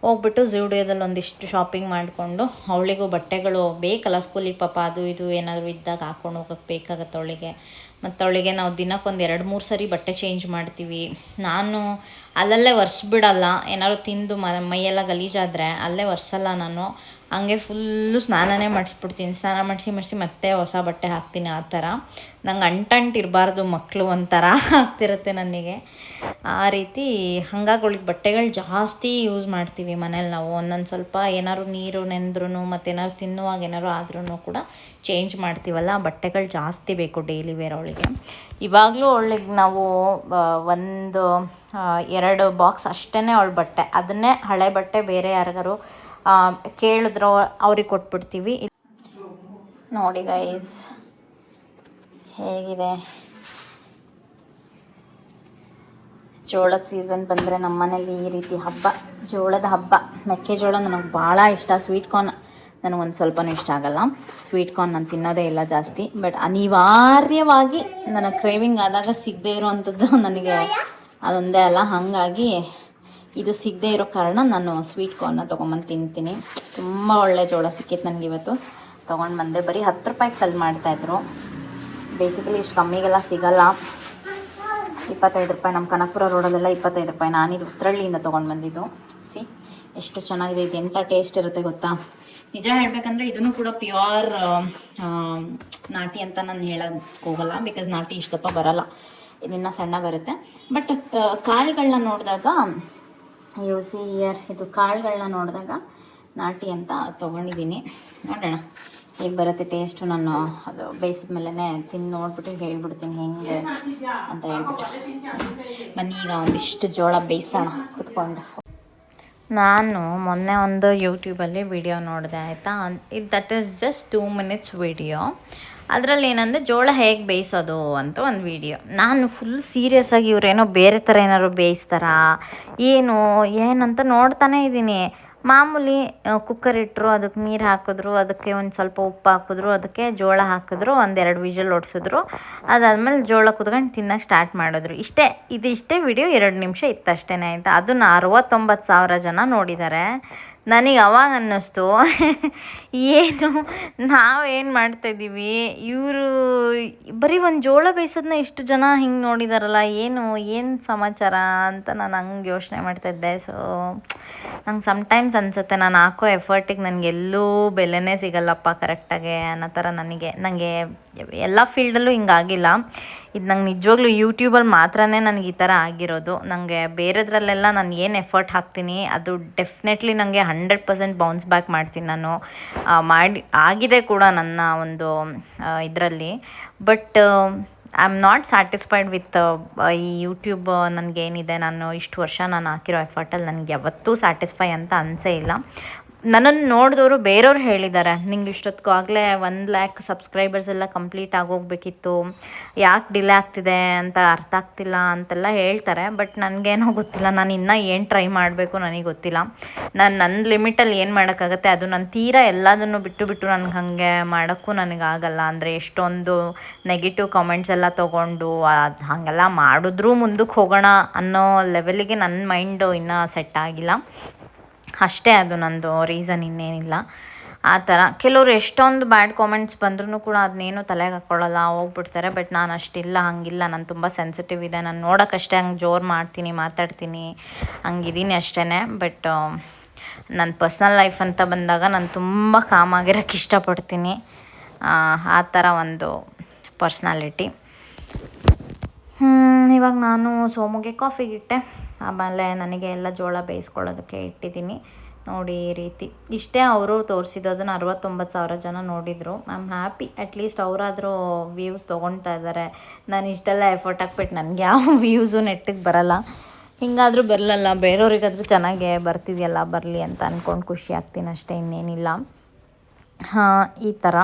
ಹೋಗ್ಬಿಟ್ಟು ಝೂಡಿಯೋದಲ್ಲಿ ಒಂದಿಷ್ಟು ಶಾಪಿಂಗ್ ಮಾಡಿಕೊಂಡು, ಅವಳಿಗೂ ಬಟ್ಟೆಗಳು ಬೇಕಲ್ಲ ಸ್ಕೂಲಿಗೆ ಪಾಪ ಅದು ಇದು ಏನಾದರೂ ಇದ್ದಾಗ ಹಾಕೊಂಡು ಹೋಗೋಕ್ಕೆ ಬೇಕಾಗತ್ತೆ ಅವಳಿಗೆ. ಮತ್ತು ಅವಳಿಗೆ ನಾವು ದಿನಕ್ಕೊಂದು ಎರಡು ಮೂರು ಸರಿ ಬಟ್ಟೆ ಚೇಂಜ್ ಮಾಡ್ತೀವಿ. ನಾನು ಅಲ್ಲಲ್ಲೇ ಒರೆಸ್ಬಿಡಲ್ಲ. ಏನಾದ್ರು ತಿಂದು ಮ ಮೈಯೆಲ್ಲ ಗಲೀಜಾದರೆ ಅಲ್ಲೇ ಒರೆಸಲ್ಲ ನಾನು. ಹಂಗೆ ಫುಲ್ಲು ಸ್ನಾನನೇ ಮಾಡಿಸ್ಬಿಡ್ತೀನಿ. ಸ್ನಾನ ಮಾಡಿಸಿ ಮಾಡಿಸಿ ಮತ್ತೆ ಹೊಸ ಬಟ್ಟೆ ಹಾಕ್ತೀನಿ ಆ ಥರ. ನಂಗೆ ಅಂಟಂಟು ಇರಬಾರ್ದು ಮಕ್ಕಳು ಒಂಥರ ಆಗ್ತಿರುತ್ತೆ ನನಗೆ. ಆ ರೀತಿ ಹಂಗಾಗಿ ಅವಳಿಗೆ ಬಟ್ಟೆಗಳು ಜಾಸ್ತಿ ಯೂಸ್ ಮಾಡ್ತೀವಿ ಮನೇಲಿ ನಾವು. ಒಂದೊಂದು ಸ್ವಲ್ಪ ಏನಾದ್ರು ನೀರು ನೆಂದ್ರೂ ಮತ್ತು ಏನಾದ್ರು ತಿನ್ನುವಾಗ ಏನಾದ್ರು ಆದ್ರೂ ಕೂಡ ಚೇಂಜ್ ಮಾಡ್ತೀವಲ್ಲ. ಬಟ್ಟೆಗಳು ಜಾಸ್ತಿ ಬೇಕು ಡೈಲಿ ವೇರ್ ಅವಳಿಗೆ ಇವಾಗಲೂ ಅವಳಿಗೆ ನಾವು ಆ, ಒಂದು ಆ, ಎರಡು ಬಾಕ್ಸ್ ಅಷ್ಟೇ ಅವಳ ಬಟ್ಟೆ. ಅದನ್ನೇ ಹಳೆ ಬಟ್ಟೆ ಬೇರೆ ಯಾರಿಗಾರು ಆ, ಕೇಳಿದ್ರು ಅವ್ರಿಗೆ ಕೊಟ್ಬಿಡ್ತೀವಿ. ನೋಡಿ ಗೈಸ್ ಹೇಗಿದೆ? ಜೋಳದ ಸೀಸನ್ ಬಂದರೆ ನಮ್ಮನೇಲಿ ಈ ರೀತಿ ಹಬ್ಬ, ಜೋಳದ ಹಬ್ಬ. ಮೆಕ್ಕೆಜೋಳ ನನಗೆ ಭಾಳ ಇಷ್ಟ ಸ್ವೀಟ್ ಕಾರ್ನ್ ನನಗೊಂದು ಸ್ವಲ್ಪನೂ ಇಷ್ಟ ಆಗಲ್ಲ. ಸ್ವೀಟ್ ಕಾರ್ನ್ ನಾನು ತಿನ್ನೋದೇ ಇಲ್ಲ ಜಾಸ್ತಿ ಬಟ್ ಅನಿವಾರ್ಯವಾಗಿ ನನಗೆ ಕ್ರೇವಿಂಗ್ ಆದಾಗ ಸಿಗದೇ ಇರುವಂಥದ್ದು ನನಗೆ ಅದೊಂದೇ ಅಲ್ಲ. ಹಾಗಾಗಿ ಇದು ಸಿಗದೆ ಇರೋ ಕಾರಣ ನಾನು ಸ್ವೀಟ್ ಕಾರ್ನ ತೊಗೊಂಬಂದು ತಿಂತೀನಿ. ತುಂಬ ಒಳ್ಳೆ ಜೋಳ ಸಿಕ್ಕಿತ್ತು ನನಗೆ ಇವತ್ತು. ತೊಗೊಂಡು ಬಂದೆ. ಬರೀ ಹತ್ತು ರೂಪಾಯಿಗೆ ಸೆಲ್ ಮಾಡ್ತಾಯಿದ್ರು ಬೇಸಿಕಲಿ ಇಷ್ಟು ಕಮ್ಮಿಗೆಲ್ಲ ಸಿಗಲ್ಲ. ಇಪ್ಪತ್ತೈದು ರೂಪಾಯಿ ನಮ್ಮ ಕನಕಪುರ ರೋಡಲ್ಲೆಲ್ಲ ಇಪ್ಪತ್ತೈದು ರೂಪಾಯಿ. ನಾನಿದು ಉತ್ತರಳ್ಳಿಯಿಂದ ತೊಗೊಂಡು ಬಂದಿದ್ದು. ಸಿ ಎಷ್ಟು ಚೆನ್ನಾಗಿದೆ ಇದು. ಎಂಥ ಟೇಸ್ಟ್ ಇರುತ್ತೆ ಗೊತ್ತಾ? ನಿಜ ಹೇಳಬೇಕಂದ್ರೆ ಇದನ್ನು ಕೂಡ ಪ್ಯೂರ್ ನಾಟಿ ಅಂತ ನಾನು ಹೇಳೋಕ್ಕೆ ಹೋಗಲ್ಲ. ಬಿಕಾಸ್ ನಾಟಿ ಇಷ್ಟಪ್ಪ ಬರಲ್ಲ. ಇದನ್ನ ಸಣ್ಣ ಬರುತ್ತೆ. ಬಟ್ ಕಾಳುಗಳನ್ನ ನೋಡಿದಾಗ ಯು ಸಿ ಇಯರ್ ಇದು ಕಾಳುಗಳನ್ನ ನೋಡಿದಾಗ ನಾಟಿ ಅಂತ ತೊಗೊಂಡಿದ್ದೀನಿ. ನೋಡೋಣ. ಹೇಗೆ ಬರುತ್ತೆ ಟೇಸ್ಟು ನಾನು ಅದು ಬೇಯಿಸಿದ ಮೇಲೇ ತಿಂದು ನೋಡ್ಬಿಟ್ಟು ಹೇಳ್ಬಿಡ್ತೀನಿ ಹೆಂಗೆ ಅಂತ ಹೇಳ್ಬಿಟ್ಟು. ಬನ್ನಿ, ಈಗ ಒಂದಿಷ್ಟು ಜೋಳ ಬೇಯಿಸೋಣ ಕುತ್ಕೊಂಡು. ನಾನು ಮೊನ್ನೆ ಒಂದು ಯೂಟ್ಯೂಬಲ್ಲಿ ವಿಡಿಯೋ ನೋಡಿದೆ, ಆಯಿತಾ? ಇದು that is just two minutes video ಅದರಲ್ಲಿ ಏನಂದರೆ ಜೋಳ ಹೇಗೆ ಬೇಯಿಸೋದು ಅಂತ ಒಂದು ವಿಡಿಯೋ ನಾನು ಫುಲ್ ಸೀರಿಯಸ್ ಆಗಿ ಇವರೇನೋ ಬೇರೆ ಥರ ಏನಾದ್ರು ಬೇಯಿಸ್ತಾರಾ, ಏನು, ಏನಂತ ನೋಡ್ತಾನೇ ಇದ್ದೀನಿ. ಮಾಮೂಲಿ ಕುಕ್ಕರ್ ಇಟ್ಟರು ಅದಕ್ಕೆ ನೀರು ಹಾಕಿದ್ರು, ಅದಕ್ಕೆ ಒಂದು ಸ್ವಲ್ಪ ಉಪ್ಪು ಹಾಕಿದ್ರು, ಅದಕ್ಕೆ ಜೋಳ ಹಾಕಿದ್ರು, ಒಂದೆರಡು ವಿಜಲ್ ಓಡಿಸಿದ್ರು ಅದಾದಮೇಲೆ ಜೋಳ ಕುತ್ಕೊಂಡು ತಿನ್ನೋಕೆ ಸ್ಟಾರ್ಟ್ ಮಾಡಿದ್ರು. ಇಷ್ಟೇ, ಇದಿಷ್ಟೇ ವಿಡಿಯೋ ಎರಡು ನಿಮಿಷ ಇತ್ತಷ್ಟೇ ಆಯಿತಾ? ಅದನ್ನ ಅರವತ್ತೊಂಬತ್ತು ಸಾವಿರ ಜನ ನೋಡಿದ್ದಾರೆ ನನಗೆ ಅವಾಗ ಅನ್ನಿಸ್ತು. ಏನು, ನಾವು ಏನು ಮಾಡ್ತಾಯಿದ್ದೀವಿ ಇವರು ಬರೀ ಒಂದು ಜೋಳ ಬೇಯಿಸೋದನ್ನ ಇಷ್ಟು ಜನ ಹಿಂಗೆ ನೋಡಿದಾರಲ್ಲ, ಏನು ಏನು ಸಮಾಚಾರ ಅಂತ ನಾನು ಹಂಗೆ ಯೋಚನೆ ಮಾಡ್ತಾಯಿದ್ದೆ ಸೊ ನಂಗೆ ಸಮ್ಟೈಮ್ಸ್ ಅನಿಸುತ್ತೆ, ನಾನು ಹಾಕೋ ಎಫರ್ಟಿಗೆ ನನಗೆ ಎಲ್ಲೂ ಬೆಲೆನೇ ಸಿಗಲ್ಲಪ್ಪ ಕರೆಕ್ಟಾಗಿ ಅನ್ನೋ ಥರ ನನಗೆ ನನಗೆ ಎಲ್ಲ ಫೀಲ್ಡಲ್ಲೂ ಹಿಂಗಾಗಿಲ್ಲ ಇದು ನಂಗೆ ನಿಜವಾಗ್ಲೂ ಯೂಟ್ಯೂಬಲ್ಲಿ ಮಾತ್ರನೇ ನನಗೆ ಈ ಥರ ಆಗಿರೋದು. ನನಗೆ ಬೇರೆದ್ರಲ್ಲೆಲ್ಲ ನಾನು ಏನು ಎಫರ್ಟ್ ಹಾಕ್ತೀನಿ, ಅದು ಡೆಫಿನೆಟ್ಲಿ ನನಗೆ ಹಂಡ್ರೆಡ್ ಪರ್ಸೆಂಟ್ ಬೌನ್ಸ್ ಬ್ಯಾಕ್ ಮಾಡ್ತೀನಿ ನಾನು. ಮಾಡಿ, ಆಗಿದೆ ಕೂಡ ನನ್ನ ಒಂದು ಇದರಲ್ಲಿ. But I am not satisfied with ಈ ಯೂಟ್ಯೂಬ್ ನನಗೇನಿದೆ, ನಾನು ಇಷ್ಟು ವರ್ಷ ನಾನು ಹಾಕಿರೋ ಎಫರ್ಟಲ್ಲಿ ನನಗೆ ಯಾವತ್ತೂ ಸ್ಯಾಟಿಸ್ಫೈ ಅಂತ ಅನಿಸೇ ಇಲ್ಲ. ನನ್ನನ್ನು ನೋಡಿದವರು ಬೇರೆಯವ್ರು ಹೇಳಿದ್ದಾರೆ, ನಿಂಗೆ ಇಷ್ಟೊತ್ತಿಗೂ ಆಗಲೇ ಒಂದು ಲ್ಯಾಕ್ ಸಬ್ಸ್ಕ್ರೈಬರ್ಸ್ ಎಲ್ಲ ಕಂಪ್ಲೀಟ್ ಆಗೋಗ್ಬೇಕಿತ್ತು, ಯಾಕೆ ಡಿಲೇ ಆಗ್ತಿದೆ ಅಂತ ಅರ್ಥ ಆಗ್ತಿಲ್ಲ ಅಂತೆಲ್ಲ ಹೇಳ್ತಾರೆ. ಬಟ್ ನನಗೇನೋ ಗೊತ್ತಿಲ್ಲ, ನಾನು ಇನ್ನೂ ಏನು ಟ್ರೈ ಮಾಡಬೇಕು ನನಗೆ ಗೊತ್ತಿಲ್ಲ. ನಾನು ನನ್ನ ಲಿಮಿಟಲ್ಲಿ ಏನು ಮಾಡೋಕ್ಕಾಗತ್ತೆ, ಅದು ನಾನು ತೀರಾ ಎಲ್ಲದನ್ನು ಬಿಟ್ಟು ಬಿಟ್ಟು ನನಗೆ ಹಾಗೆ ಮಾಡೋಕ್ಕೂ ನನಗಾಗಲ್ಲ ಅಂದರೆ ಎಷ್ಟೊಂದು ನೆಗೆಟಿವ್ ಕಾಮೆಂಟ್ಸ್ ಎಲ್ಲ ತೊಗೊಂಡು ಹಾಗೆಲ್ಲ ಮಾಡಿದ್ರೂ ಮುಂದಕ್ಕೆ ಹೋಗೋಣ ಅನ್ನೋ ಲೆವೆಲಿಗೆ ನನ್ನ ಮೈಂಡು ಇನ್ನೂ ಸೆಟ್ ಆಗಿಲ್ಲ. ಅಷ್ಟೇ ಅದು ನಂದು ರೀಸನ್ ಇನ್ನೇನಿಲ್ಲ. ಆ ಥರ. ಕೆಲವರು ಎಷ್ಟೊಂದು ಬ್ಯಾಡ್ ಕಾಮೆಂಟ್ಸ್ ಬಂದ್ರೂ ಕೂಡ ಅದನ್ನೇನು ತಲೆಗೆ ಹಾಕ್ಕೊಳ್ಳಲ್ಲ ಹೋಗ್ಬಿಡ್ತಾರೆ. ಬಟ್ ನಾನು ಅಷ್ಟಿಲ್ಲ ಹಂಗಿಲ್ಲ. ನಾನು ತುಂಬ ಸೆನ್ಸಿಟಿವ್ ಇದೆ. ನಾನು ನೋಡೋಕ್ಕಷ್ಟೇ ಹಂಗೆ ಜೋರು ಮಾಡ್ತೀನಿ ಮಾತಾಡ್ತೀನಿ ಹಂಗಿದ್ದೀನಿ ಅಷ್ಟೇ ಬಟ್ ನನ್ನ ಪರ್ಸ್ನಲ್ ಲೈಫ್ ಅಂತ ಬಂದಾಗ ನಾನು ತುಂಬ ಕಾಮಾಗಿರೋಕ್ಕೆ ಇಷ್ಟಪಡ್ತೀನಿ. ಆ, ಥರ ಒಂದು ಪರ್ಸ್ನಾಲಿಟಿ ಇವಾಗ ನಾನು ಸೋಮುಗೆ ಕಾಫಿಗೆ ಇಟ್ಟೆ. ಆಮೇಲೆ ನನಗೆ ಎಲ್ಲ ಜೋಳ ಬೇಯಿಸ್ಕೊಳ್ಳೋದಕ್ಕೆ ಇಟ್ಟಿದ್ದೀನಿ. ನೋಡಿ ಈ ರೀತಿ. ಇಷ್ಟೇ ಅವರು ತೋರಿಸಿದ್ದು ಅದನ್ನು ಅರವತ್ತೊಂಬತ್ತು ಸಾವಿರ ಜನ ನೋಡಿದರು. I am happy at least ಅವರಾದರೂ views ತೊಗೊಳ್ತಾ ಇದ್ದಾರೆ. ನಾನು ಇಷ್ಟೆಲ್ಲ ಎಫರ್ಟ್ ಹಾಕ್ಬಿಟ್ಟು ನನಗೆ ಯಾವ ವ್ಯೂಸು ನೆಟ್ಟಿಗೆ ಬರಲ್ಲ. ಹಿಂಗಾದರೂ ಬರಲಲ್ಲ. ಬೇರೆಯವ್ರಿಗಾದ್ರೂ ಚೆನ್ನಾಗೇ ಬರ್ತಿದೆಯಲ್ಲ, ಬರಲಿ ಅಂತ ಅಂದ್ಕೊಂಡು ಖುಷಿ ಆಗ್ತೀನಿ ಅಷ್ಟೇ ಇನ್ನೇನಿಲ್ಲ. ಹಾಂ, ಈ ಥರ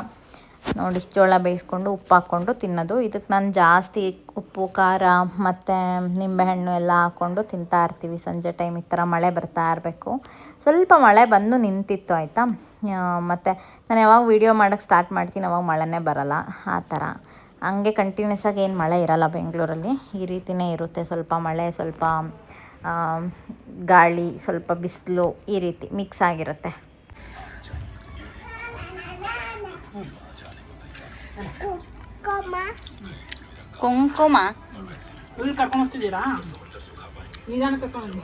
ನೋಡಿ, ಜೋಳ ಬೇಯಿಸ್ಕೊಂಡು ಉಪ್ಪು ಹಾಕ್ಕೊಂಡು ತಿನ್ನೋದು. ಇದಕ್ಕೆ ನಾನು ಜಾಸ್ತಿ ಉಪ್ಪು, ಖಾರ ಮತ್ತು ನಿಂಬೆಹಣ್ಣು ಎಲ್ಲ ಹಾಕ್ಕೊಂಡು ತಿಂತಾ ಇರ್ತೀವಿ. ಸಂಜೆ ಟೈಮ್ ಈ ಥರ ಮಳೆ ಬರ್ತಾ ಇರಬೇಕು. ಸ್ವಲ್ಪ ಮಳೆ ಬಂದು ನಿಂತಿತ್ತು, ಆಯಿತಾ? ಮತ್ತು ನಾನು ಯಾವಾಗ ವೀಡಿಯೋ ಮಾಡೋಕ್ಕೆ ಸ್ಟಾರ್ಟ್ ಮಾಡ್ತೀನಿ, ಅವಾಗ ಮಳೆನೇ ಬರಲ್ಲ. ಆ ಥರ. ಹಂಗೆ ಕಂಟಿನ್ಯೂಸ್ ಆಗಿ ಏನು ಮಳೆ ಇರಲ್ಲ ಬೆಂಗಳೂರಲ್ಲಿ. ಈ ರೀತಿಯೇ ಇರುತ್ತೆ. ಸ್ವಲ್ಪ ಮಳೆ, ಸ್ವಲ್ಪ ಗಾಳಿ, ಸ್ವಲ್ಪ ಬಿಸಿಲು ಈ ರೀತಿ ಮಿಕ್ಸ್ ಆಗಿರುತ್ತೆ. ಕುಂಕುಮ. ಹುಲ್ ಕರ್ಕೊಂಡು ಹೋಗ್ತಿದ್ದೀರಾ? ನಿಧಾನ ಕರ್ಕೊಂಡು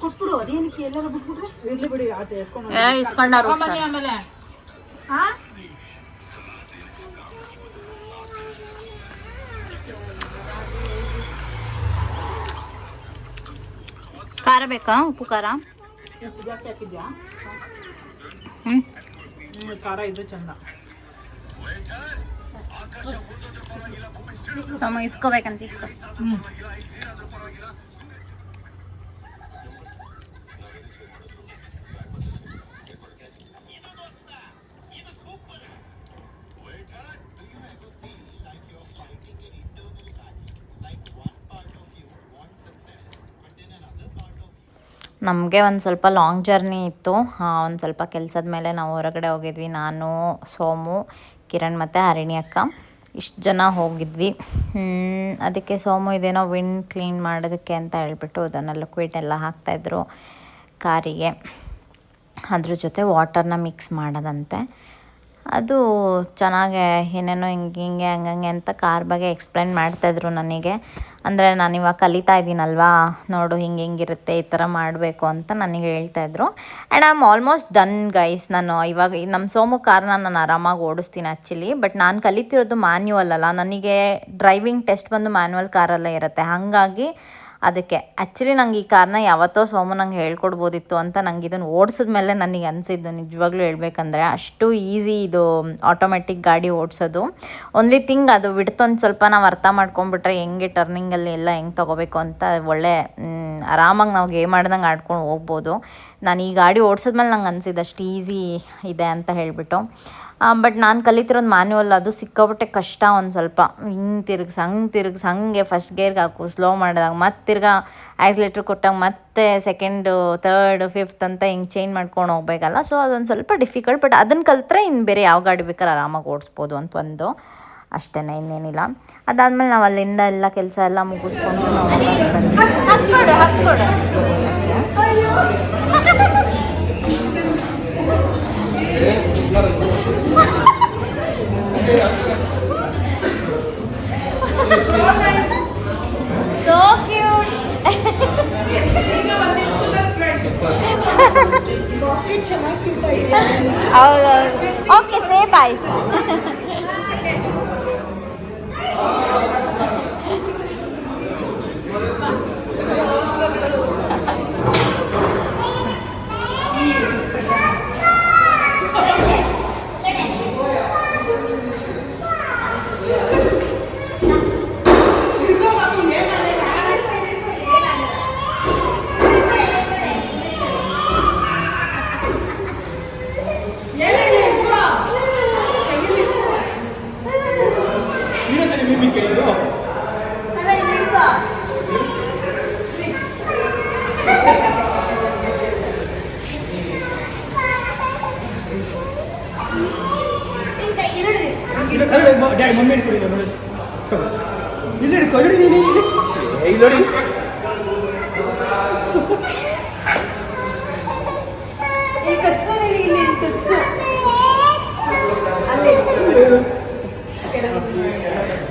ಕೊಟ್ಬಿಡು. ಅದೇನಕ್ಕೆ? ಎಲ್ಲರೂ ಬಿಟ್ಬಿಟ್ರೆ? ಇರ್ಲಿ ಬಿಡಿ ಆಟ ಎತ್ಕೊಂಡು ಇಸ್ಕೊಂಡಾರು ಬನ್ನಿ ಆಮೇಲೆ. ಹಾ ಖಾರ ಬೇಕಾ? ಉಪ್ಪು ಖಾರ? ಜಾಸ್ತಿ ಹಾಕಿದ್ಯಾ? ಹ್ಞೂ ಹ್ಮ್, ಖಾರ ಇದು ಚಂದ. ಸಮ ಇಸ್ಕೋಬೇಕಂತ ಇಸ್ಕೋ ನಮಗೆ ಒಂದು ಸ್ವಲ್ಪ ಲಾಂಗ್ ಜರ್ನಿ ಇತ್ತು. ಒಂದು ಸ್ವಲ್ಪ ಕೆಲಸದ ಮೇಲೆ ನಾವು ಹೊರಗಡೆ ಹೋಗಿದ್ವಿ. ನಾನು, ಸೋಮು, ಕಿರಣ್ ಮತ್ತು ಹರಿಣಿ ಅಕ್ಕ. ಇಷ್ಟು ಜನ ಹೋಗಿದ್ವಿ. ಅದಕ್ಕೆ ಸೋಮು ಇದೇನೋ ವಿಂಡ್ ಕ್ಲೀನ್ ಮಾಡೋದಕ್ಕೆ ಅಂತ ಹೇಳ್ಬಿಟ್ಟು ಅದನ್ನು ಲಿಕ್ವಿಡ್ ಎಲ್ಲ ಹಾಕ್ತಾಯಿದ್ರು ಕಾರಿಗೆ. ಅದ್ರ ಜೊತೆ ವಾಟರ್ನ ಮಿಕ್ಸ್ ಮಾಡೋದಂತೆ. ಅದು ಚೆನ್ನಾಗೆ ಏನೇನೋ ಹಿಂಗೆ ಹಿಂಗೆ ಹಂಗಂಗೆ ಅಂತ ಕಾರ್ ಬಗ್ಗೆ ಎಕ್ಸ್ಪ್ಲೈನ್ ಮಾಡ್ತಾಯಿದ್ರು ನನಗೆ. ಅಂದರೆ ಇವಾಗ ಕಲಿತಾ ಇದ್ದೀನಲ್ವಾ ನೋಡು ಹಿಂಗೆ ಹಿಂಗಿರುತ್ತೆ ಈ ಥರ ಮಾಡಬೇಕು ಅಂತ ನನಗೆ ಹೇಳ್ತಾಯಿದ್ರು and I am almost done guys ನಾನು ಇವಾಗ ನಮ್ಮ ಸೋಮು ಕಾರ್ನ ನಾನು ಆರಾಮಾಗಿ ಓಡಿಸ್ತೀನಿ ಆ್ಯಕ್ಚುಲಿ ಬಟ್ ನಾನು ಕಲಿತಿರೋದು ಮ್ಯಾನ್ಯುವಲ್ ಅಲ್ಲ. ನನಗೆ ಡ್ರೈವಿಂಗ್ ಟೆಸ್ಟ್ ಬಂದು ಮ್ಯಾನ್ಯುವಲ್ ಕಾರಲ್ಲೇ ಇರುತ್ತೆ. ಹಾಗಾಗಿ ಅದಕ್ಕೆ ಆ್ಯಕ್ಚುಲಿ ನಂಗೆ ಈ ಕಾರಣ ಯಾವತ್ತೋ ಸೋಮು ನಂಗೆ ಹೇಳ್ಕೊಡ್ಬೋದಿತ್ತು ಅಂತ ನಂಗೆ ಇದನ್ನು ಓಡಿಸಿದ ಮೇಲೆ ನನಗೆ ಅನಿಸಿದ್ದು. ನಿಜವಾಗ್ಲೂ ಹೇಳ್ಬೇಕಂದ್ರೆ ಅಷ್ಟು ಈಸಿ ಇದು ಆಟೋಮೆಟಿಕ್ ಗಾಡಿ ಓಡಿಸೋದು. ಒನ್ಲಿ ಥಿಂಗ್ ಅದು ಬಿಡ್ತೊಂದು ಸ್ವಲ್ಪ ನಾವು ಅರ್ಥ ಮಾಡ್ಕೊಂಡ್ಬಿಟ್ರೆ ಹೆಂಗೆ ಟರ್ನಿಂಗಲ್ಲಿ ಎಲ್ಲ ಹೆಂಗೆ ತೊಗೋಬೇಕು ಅಂತ ಒಳ್ಳೆ ಆರಾಮಾಗಿ ನಾವು ಗೇಮ್ ಆಡ್ದಂಗೆ ಆಡ್ಕೊಂಡು ಹೋಗ್ಬೋದು. ನಾನು ಈ ಗಾಡಿ ಓಡಿಸಿದ್ಮೇಲೆ ನಂಗೆ ಅನಿಸಿದ್ದು ಅಷ್ಟು ಈಸಿ ಇದೆ ಅಂತ ಹೇಳಿಬಿಟ್ಟು. ಬಟ್ ನಾನು ಕಲಿತಿರೋದು ಮ್ಯಾನ್ಯುವಲ್ ಅದು ಸಿಕ್ಕಾಪಟ್ಟೆ ಕಷ್ಟ ಒಂದು ಸ್ವಲ್ಪ. ಹಿಂಗೆ ತಿರುಗ್ಸಿ ಹಂಗೆ ತಿರುಗ್ಸಿ ಹಂಗೆ ಫಸ್ಟ್ ಗೇರ್ಗೆ ಹಾಕು ಸ್ಲೋ ಮಾಡಿದಾಗ ಮತ್ತೆ ತಿರ್ಗಾ ಆ್ಯಕ್ಸಿಲೇಟ್ರ್ ಕೊಟ್ಟಾಗ ಮತ್ತೆ ಸೆಕೆಂಡು ತರ್ಡ್ ಫಿಫ್ತ್ ಅಂತ ಹಿಂಗೆ ಚೇಂಜ್ ಮಾಡ್ಕೊಂಡು ಹೋಗ್ಬೇಕಲ್ಲ. ಸೊ ಅದೊಂದು ಸ್ವಲ್ಪ ಡಿಫಿಕಲ್ಟ್ ಬಟ್ ಅದನ್ನು ಕಲಿತ್ರೆ ಇನ್ನು ಬೇರೆ ಯಾವ ಗಾಡಿ ಬೇಕಾದ್ರೆ ಆರಾಮಾಗಿ ಓಡಿಸ್ಬೋದು ಅಂತ ಒಂದು ಅಷ್ಟೇ ಇನ್ನೇನಿಲ್ಲ. ಅದಾದಮೇಲೆ ನಾವು ಅಲ್ಲಿಂದ ಎಲ್ಲ ಕೆಲಸ ಎಲ್ಲ ಮುಗಿಸ್ಕೊಂಡು ನಾವು So cute. ಹೌದೌದು ಓಕೆ ಸೇ ಬಾಯ್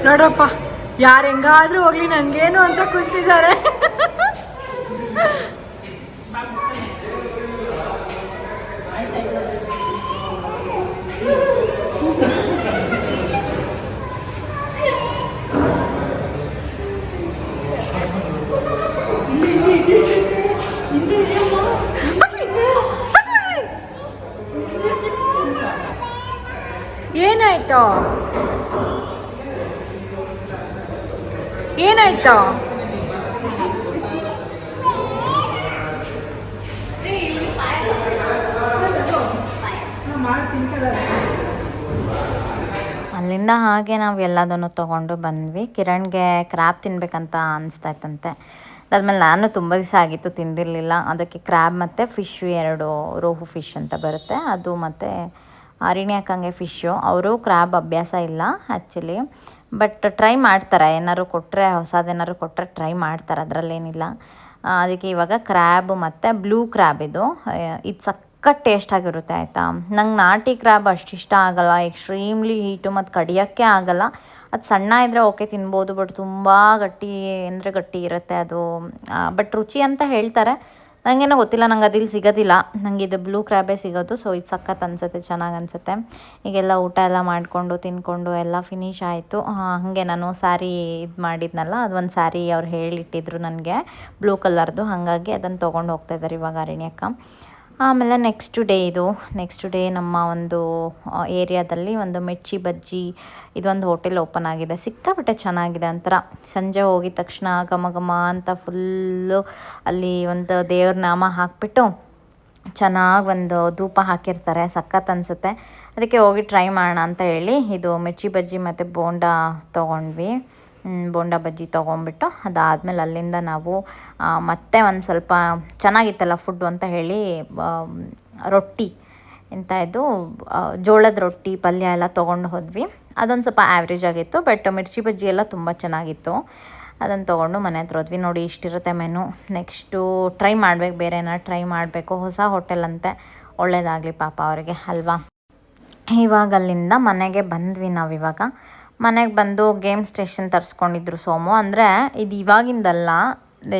ನೋಡ್ರಪ್ಪ ಯಾರು ಹೆಂಗಾದ್ರೂ ಹೋಗ್ಲಿ ನನ್ಗೇನು ಅಂತ ಕುಂತಿದ್ದಾರೆ. ಏನಾಯ್ತು? ಅಲ್ಲಿಂದ ಹಾಗೆ ನಾವು ಎಲ್ಲದನ್ನು ತಗೊಂಡು ಬಂದ್ವಿ. ಕಿರಣ್ಗೆ ಕ್ರ್ಯಾಬ್ ತಿನ್ಬೇಕಂತ ಅನಿಸ್ತಾ ಇತ್ತಂತೆ ಅದಾದ್ಮೇಲೆ ನಾನು ತುಂಬ ದಿವಸ ಆಗಿತ್ತು ತಿಂದಿರಲಿಲ್ಲ. ಅದಕ್ಕೆ ಕ್ರ್ಯಾಬ್ ಮತ್ತು ಫಿಶ್ ಎರಡು ರೋಹು ಫಿಶ್ ಅಂತ ಬರುತ್ತೆ. ಅದು ಮತ್ತು ಅರಿಣಿ ಹಾಕಂಗೆ ಫಿಶ್ಶು ಅವರು ಕ್ರ್ಯಾಬ್ ಅಭ್ಯಾಸ ಇಲ್ಲ ಆ್ಯಕ್ಚುಲಿ ಬಟ್ ಟ್ರೈ ಮಾಡ್ತಾರೆ. ಏನಾದ್ರು ಕೊಟ್ಟರೆ ಹೊಸದೇನಾದ್ರು ಕೊಟ್ಟರೆ ಟ್ರೈ ಮಾಡ್ತಾರೆ. ಅದರಲ್ಲೇನಿಲ್ಲ. ಅದಕ್ಕೆ ಇವಾಗ ಕ್ರ್ಯಾಬ್ ಮತ್ತು ಬ್ಲೂ ಕ್ರ್ಯಾಬ್ ಇದು. ಇದು ಸಖತ್ ಟೇಸ್ಟ್ ಆಗಿರುತ್ತೆ, ಆಯಿತಾ? ನಂಗೆ ನಾಟಿ ಕ್ರ್ಯಾಬ್ ಅಷ್ಟು ಇಷ್ಟ ಆಗಲ್ಲ. ಎಕ್ಸ್ಟ್ರೀಮ್ಲಿ ಹೀಟು ಮತ್ತು ಕಡಿಯೋಕ್ಕೆ ಆಗಲ್ಲ. ಅದು ಸಣ್ಣ ಇದ್ದರೆ ಓಕೆ ತಿನ್ಬೋದು ಬಟ್ ತುಂಬ ಗಟ್ಟಿ, ಅಂದರೆ ಗಟ್ಟಿ ಇರುತ್ತೆ ಅದು. ಬಟ್ ರುಚಿ ಅಂತ ಹೇಳ್ತಾರೆ. ನನಗೇನೋ ಗೊತ್ತಿಲ್ಲ, ನಂಗೆ ಅದಿಲ್ಲಿ ಸಿಗೋದಿಲ್ಲ. ನನಗೆ ಇದು ಬ್ಲೂ ಕ್ರ್ಯಾಬೇ ಸಿಗೋದು ಸೊ ಇದು ಸಖತ್ ಅನಿಸುತ್ತೆ, ಚೆನ್ನಾಗಿ ಅನಿಸುತ್ತೆ. ಈಗೆಲ್ಲ ಊಟ ಎಲ್ಲ ಮಾಡಿಕೊಂಡು, ತಿನ್ಕೊಂಡು ಎಲ್ಲ ಫಿನಿಶ್ ಆಯಿತು. ಹಾಗೆ ನಾನು ಸ್ಯಾರಿ ಇದು ಮಾಡಿದ್ನಲ್ಲ, ಅದೊಂದು ಸ್ಯಾರಿ ಅವ್ರು ಹೇಳಿಟ್ಟಿದ್ರು ನನಗೆ ಬ್ಲೂ ಕಲರ್ದು ಹಾಗಾಗಿ ಅದನ್ನು ತೊಗೊಂಡು ಹೋಗ್ತಾಯಿದ್ದಾರೆ ಇವಾಗ ಅರಣ್ಯಕ್ಕ. ಆಮೇಲೆ ನೆಕ್ಸ್ಟ್ ಡೇ ಇದು ನೆಕ್ಸ್ಟ್ ಡೇ ನಮ್ಮ ಒಂದು ಏರಿಯಾದಲ್ಲಿ ಒಂದು ಮಿರ್ಚಿ ಬಜ್ಜಿ, ಇದೊಂದು ಹೋಟೆಲ್ ಓಪನ್ ಆಗಿದೆ. ಸಿಕ್ಕಾಪಟ್ಟೆ ಚೆನ್ನಾಗಿದೆ ಒಂಥರ ಸಂಜೆ ಹೋಗಿದ ತಕ್ಷಣ ಘಮ ಘಮ ಅಂತ ಫುಲ್ಲು ಅಲ್ಲಿ ಒಂದು ದೇವ್ರ ನಾಮ ಹಾಕ್ಬಿಟ್ಟು ಚೆನ್ನಾಗಿ ಒಂದು ಧೂಪ ಹಾಕಿರ್ತಾರೆ. ಸಖತ್ ಅನಿಸುತ್ತೆ. ಅದಕ್ಕೆ ಹೋಗಿ ಟ್ರೈ ಮಾಡೋಣ ಅಂತ ಹೇಳಿ ಇದು ಮಿರ್ಚಿ ಬಜ್ಜಿ ಮತ್ತು ಬೋಂಡ ತೊಗೊಂಡ್ವಿ. ಬೋಂಡ ಬಜ್ಜಿ ತೊಗೊಂಬಿಟ್ಟು ಅದಾದಮೇಲೆ ಅಲ್ಲಿಂದ ನಾವು ಮತ್ತೆ ಒಂದು ಸ್ವಲ್ಪ ಚೆನ್ನಾಗಿತ್ತಲ್ಲ ಫುಡ್ಡು ಅಂತ ಹೇಳಿ ರೊಟ್ಟಿ ಎಂತ ಇದು ಜೋಳದ ರೊಟ್ಟಿ, ಪಲ್ಯ ಎಲ್ಲ ತೊಗೊಂಡು ಹೋದ್ವಿ. ಅದೊಂದು ಸ್ವಲ್ಪ ಆ್ಯಾವ್ರೇಜ್ ಆಗಿತ್ತು ಬಟ್ ಮಿರ್ಚಿ ಬಜ್ಜಿ ಎಲ್ಲ ತುಂಬ ಚೆನ್ನಾಗಿತ್ತು. ಅದನ್ನು ತೊಗೊಂಡು ಮನೆ ಹತ್ರ ಹೋದ್ವಿ. ನೋಡಿ, ಇಷ್ಟಿರುತ್ತೆ ಮೆನು ನೆಕ್ಸ್ಟು ಟ್ರೈ ಮಾಡಬೇಕು, ಬೇರೆ ಏನಾರು ಟ್ರೈ ಮಾಡಬೇಕು. ಹೊಸ ಹೋಟೆಲ್ ಅಂತೆ. ಒಳ್ಳೇದಾಗಲಿ ಪಾಪ ಅವರಿಗೆ, ಅಲ್ವಾ? ಇವಾಗ ಅಲ್ಲಿಂದ ಮನೆಗೆ ಬಂದ್ವಿ ನಾವು ಇವಾಗ ಮನೆಗೆ ಬಂದು ಗೇಮ್ ಸ್ಟೇಷನ್ ತರಿಸ್ಕೊಂಡಿದ್ರು ಸೋಮು. ಅಂದರೆ ಇದು ಇವಾಗಿಂದಲ್ಲ,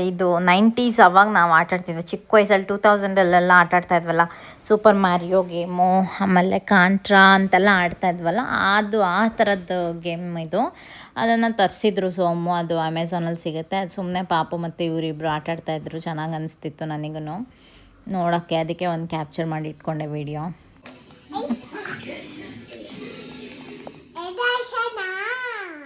ಇದು ನೈಂಟೀಸ್ ಅವಾಗ ನಾವು ಆಟಾಡ್ತಿದ್ವಿ ಚಿಕ್ಕ ವಯಸ್ಸಲ್ಲಿ ಟೂ ತೌಸಂಡಲ್ಲೆಲ್ಲ ಆಟಾಡ್ತಾ ಇದ್ವಲ್ಲ. ಸೂಪರ್ ಮ್ಯಾರಿಯೋ ಗೇಮು ಆಮೇಲೆ ಕಾಂಟ್ರಾ ಅಂತೆಲ್ಲ ಆಡ್ತಾ ಇದ್ವಲ್ಲ. ಅದು ಆ ಥರದ್ದು ಗೇಮ್ ಇದು. ಅದನ್ನು ತರಿಸಿದ್ರು ಸೋಮು. ಅದು ಅಮೆಝಾನಲ್ಲಿ ಸಿಗುತ್ತೆ. ಅದು ಸುಮ್ಮನೆ ಪಾಪು ಮತ್ತು ಇವರಿಬ್ಬರು ಆಟಾಡ್ತಾ ಇದ್ರು. ಚೆನ್ನಾಗಿ ಅನಿಸ್ತಿತ್ತು ನನಗೂ ನೋಡೋಕ್ಕೆ, ಅದಕ್ಕೆ ಒಂದು ಕ್ಯಾಪ್ಚರ್ ಮಾಡಿ ಇಟ್ಕೊಂಡೆ ವಿಡಿಯೋ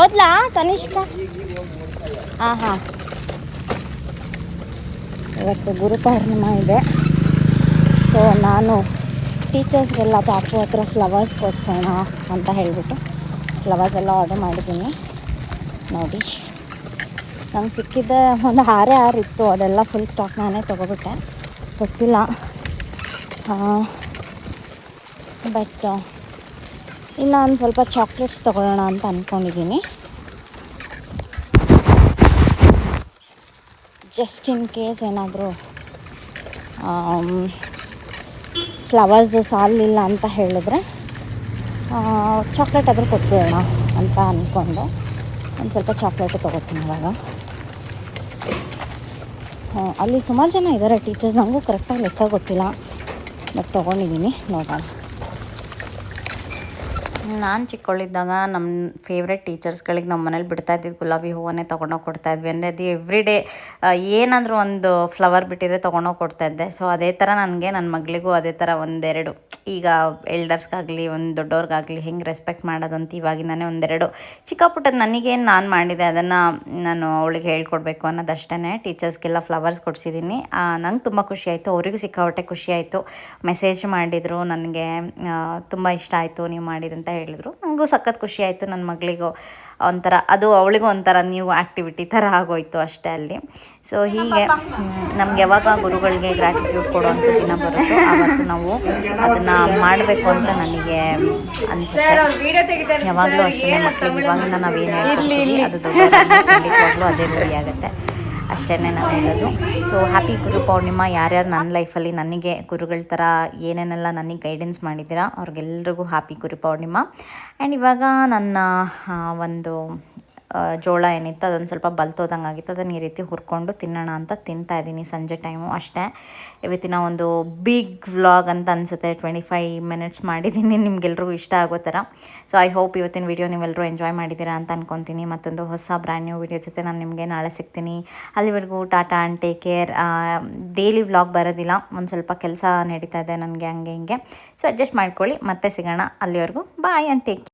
ಓದ್ಲಾ? ತನಿಷ್ಕ? ಹಾಂ ಹಾಂ ಇವತ್ತು ಗುರು ಪೌರ್ಣಿಮಾ ಇದೆ. ಸೊ ನಾನು ಟೀಚರ್ಸ್ಗೆಲ್ಲ ಪಾಪು ಹತ್ರ ಫ್ಲವರ್ಸ್ ಕೊಡ್ಸೋಣ ಅಂತ ಹೇಳಿಬಿಟ್ಟು ಫ್ಲವರ್ಸ್ ಎಲ್ಲ ಆರ್ಡರ್ ಮಾಡಿದ್ದೀನಿ. ನೋಡಿ. ನಂಗೆ ಸಿಕ್ಕಿದ್ದ ಒಂದು ಹಾರೇ ಹಾರು ಇತ್ತು. ಅದೆಲ್ಲ ಫುಲ್ ಸ್ಟಾಕ್ ನಾನೇ ತೊಗೊಬಿಟ್ಟೆ. ಗೊತ್ತಿಲ್ಲ. ಬಟ್ ಇನ್ನು ಒಂದು ಸ್ವಲ್ಪ ಚಾಕ್ಲೇಟ್ಸ್ ತೊಗೊಳ್ಳೋಣ ಅಂತ ಅಂದ್ಕೊಂಡಿದ್ದೀನಿ ಜಸ್ಟ್ ಇನ್ ಕೇಸ್ ಏನಾದರೂ ಫ್ಲವರ್ಸು ಸಾಲಿಲ್ಲ ಅಂತ ಹೇಳಿದ್ರೆ ಚಾಕ್ಲೇಟ್ ಆದರೂ ಕೊಟ್ಬಿಡೋಣ ಅಂತ ಅಂದ್ಕೊಂಡು ಒಂದು ಸ್ವಲ್ಪ ಚಾಕ್ಲೇಟು ತೊಗೋತೀನಿ ಇವಾಗ. ಅಲ್ಲಿ ಸುಮಾರು ಜನ ಇದ್ದಾರೆ ಟೀಚರ್ಸ್ ನನಗೂ ಕರೆಕ್ಟಾಗಿ ಲೆಕ್ಕ ಗೊತ್ತಿಲ್ಲ ಬಟ್ ತೊಗೊಂಡಿದ್ದೀನಿ, ನೋಡೋಣ. ನಾನು ಚಿಕ್ಕವಳಿದ್ದಾಗ ನಮ್ಮ ಫೇವ್ರೆಟ್ ಟೀಚರ್ಸ್ಗಳಿಗೆ ನಮ್ಮ ಮನೇಲಿ ಬಿಡ್ತಾ ಇದ್ದಿದ್ದು ಗುಲಾಬಿ ಹೂವನ್ನೇ ತೊಗೊಂಡೋಗಿ ಕೊಡ್ತಾ ಇದ್ವಿ. ಅಂದರೆ ಅದು ಎವ್ರಿ ಡೇ ಏನಾದರೂ ಒಂದು ಫ್ಲವರ್ ಬಿಟ್ಟಿದ್ರೆ ತೊಗೊಂಡೋಗಿ ಕೊಡ್ತಾ ಇದ್ದೆ. ಸೊ ಅದೇ ಥರ ನನಗೆ ನನ್ನ ಮಗಳಿಗೂ ಅದೇ ಥರ ಒಂದೆರಡು. ಈಗ ಎಲ್ಡರ್ಸ್ಗಾಗಲಿ ಒಂದು ದೊಡ್ಡವ್ರಿಗಾಗಲಿ ಹೆಂಗೆ ರೆಸ್ಪೆಕ್ಟ್ ಮಾಡೋದಂತ ಅಂತ ಇವಾಗಿಂದಾನೇ ಒಂದೆರಡು. ಚಿಕ್ಕ ಪುಟ್ಟದ ನನಗೇನು ನಾನು ಮಾಡಿದೆ, ಅದನ್ನು ನಾನು ಅವಳಿಗೆ ಹೇಳ್ಕೊಡ್ಬೇಕು ಅನ್ನೋದಷ್ಟೇ ಟೀಚರ್ಸ್ಗೆಲ್ಲ ಫ್ಲವರ್ಸ್ ಕೊಡಿಸಿದ್ದೀನಿ ನಂಗೆ ತುಂಬ ಖುಷಿ ಆಯಿತು. ಅವರಿಗೂ ಸಿಕ್ಕಾಪಟ್ಟೆ ಖುಷಿ ಆಯಿತು. ಮೆಸೇಜ್ ಮಾಡಿದರು, ನನಗೆ ತುಂಬ ಇಷ್ಟ ಆಯಿತು ನೀವು ಮಾಡಿದಂತ ಹೇಳಿದ್ರು. ನನಗೂ ಸಖತ್ ಖುಷಿ ಆಯಿತು ನನ್ನ ಮಗಳಿಗೂ ಒಂಥರ, ಅದು ಅವಳಿಗೂ ಒಂಥರ ನ್ಯೂ ಆ್ಯಕ್ಟಿವಿಟಿ ಥರ ಆಗೋಯ್ತು ಅಷ್ಟೇ ಅಲ್ಲಿ. ಸೊ ಹೀಗೆ ನಮ್ಗೆ ಯಾವಾಗ ಗುರುಗಳಿಗೆ ಗ್ರ್ಯಾಟಿಟ್ಯೂಡ್ ಕೊಡುವಂಥ ದಿನ ಬರುತ್ತೋ ಆವತ್ತು ನಾವು ಅದನ್ನು ಮಾಡಬೇಕು ಅಂತ ನನಗೆ ಅನಿಸುತ್ತೆ. ಯಾವಾಗಲೂ ಅಷ್ಟೇ ಮಕ್ಕಳಿಗೆ ಇವಾಗ ನಾವೇನು ಹೇಳ್ಕೊಡ್ತೀವಿ ಅದು ದೊಡ್ಡ ಅದೇ ರೂಢಿ ಆಗುತ್ತೆ. ಅಷ್ಟೇ ನಾನು ಹೇಳೋದು. ಸೊ ಹ್ಯಾಪಿ ಗುರು ಪೌರ್ಣಿಮಾ ಯಾರ್ಯಾರು ನನ್ನ ಲೈಫಲ್ಲಿ ನನಗೆ ಗುರುಗಳ ಥರ ಏನೇನೆಲ್ಲ ನನಗೆ ಗೈಡೆನ್ಸ್ ಮಾಡಿದ್ದೀರಾ, ಅವ್ರಿಗೆಲ್ರಿಗೂ ಹ್ಯಾಪಿ ಗುರು ಪೌರ್ಣಿಮಾ ಆ್ಯಂಡ್ ಇವಾಗ ನನ್ನ ಒಂದು ಜೋಳ ಏನಿತ್ತು, ಅದೊಂದು ಸ್ವಲ್ಪ ಬಲ್ತೋದಂಗೆ ಆಗಿತ್ತು, ಅದನ್ನು ಈ ರೀತಿ ಹುರ್ಕೊಂಡು ತಿನ್ನೋಣ ಅಂತ ತಿಂತಾ ಇದ್ದೀನಿ ಸಂಜೆ ಟೈಮು ಅಷ್ಟೇ. ಇವತ್ತಿನ ಒಂದು ಬಿಗ್ ವ್ಲಾಗ್ ಅಂತ ಅನಿಸುತ್ತೆ ಟ್ವೆಂಟಿ ಫೈವ್ ಮಿನಿಟ್ಸ್ ಮಾಡಿದ್ದೀನಿ ನಿಮಗೆಲ್ಲರಿಗೂ ಇಷ್ಟ ಆಗೋ ಥರ. ಸೊ ಐ ಹೋಪ್ ಇವತ್ತಿನ ವಿಡಿಯೋ ನೀವೆಲ್ಲರೂ ಎಂಜಾಯ್ ಮಾಡಿದ್ದೀರಾ ಅಂತ ಅನ್ಕೊತೀನಿ. ಮತ್ತೊಂದು ಹೊಸ ಬ್ರ್ಯಾಂಡ್ ನ್ಯೂ ವಿಡಿಯೋ ಜೊತೆ ನಾನು ನಿಮಗೆ ನಾಳೆ ಸಿಗ್ತೀನಿ. ಅಲ್ಲಿವರೆಗೂ tata and take care daily vlog ಬರೋದಿಲ್ಲ, ಒಂದು ಸ್ವಲ್ಪ ಕೆಲಸ ನಡೀತಾ ಇದೆ ನನಗೆ, ಹಂಗೆ ಹಿಂಗೆ. ಸೊ ಅಡ್ಜಸ್ಟ್ ಮಾಡ್ಕೊಳ್ಳಿ, ಮತ್ತೆ ಸಿಗೋಣ. ಅಲ್ಲಿವರೆಗೂ ಬಾಯ್ ಆ್ಯಂಡ್ ಟೇಕ್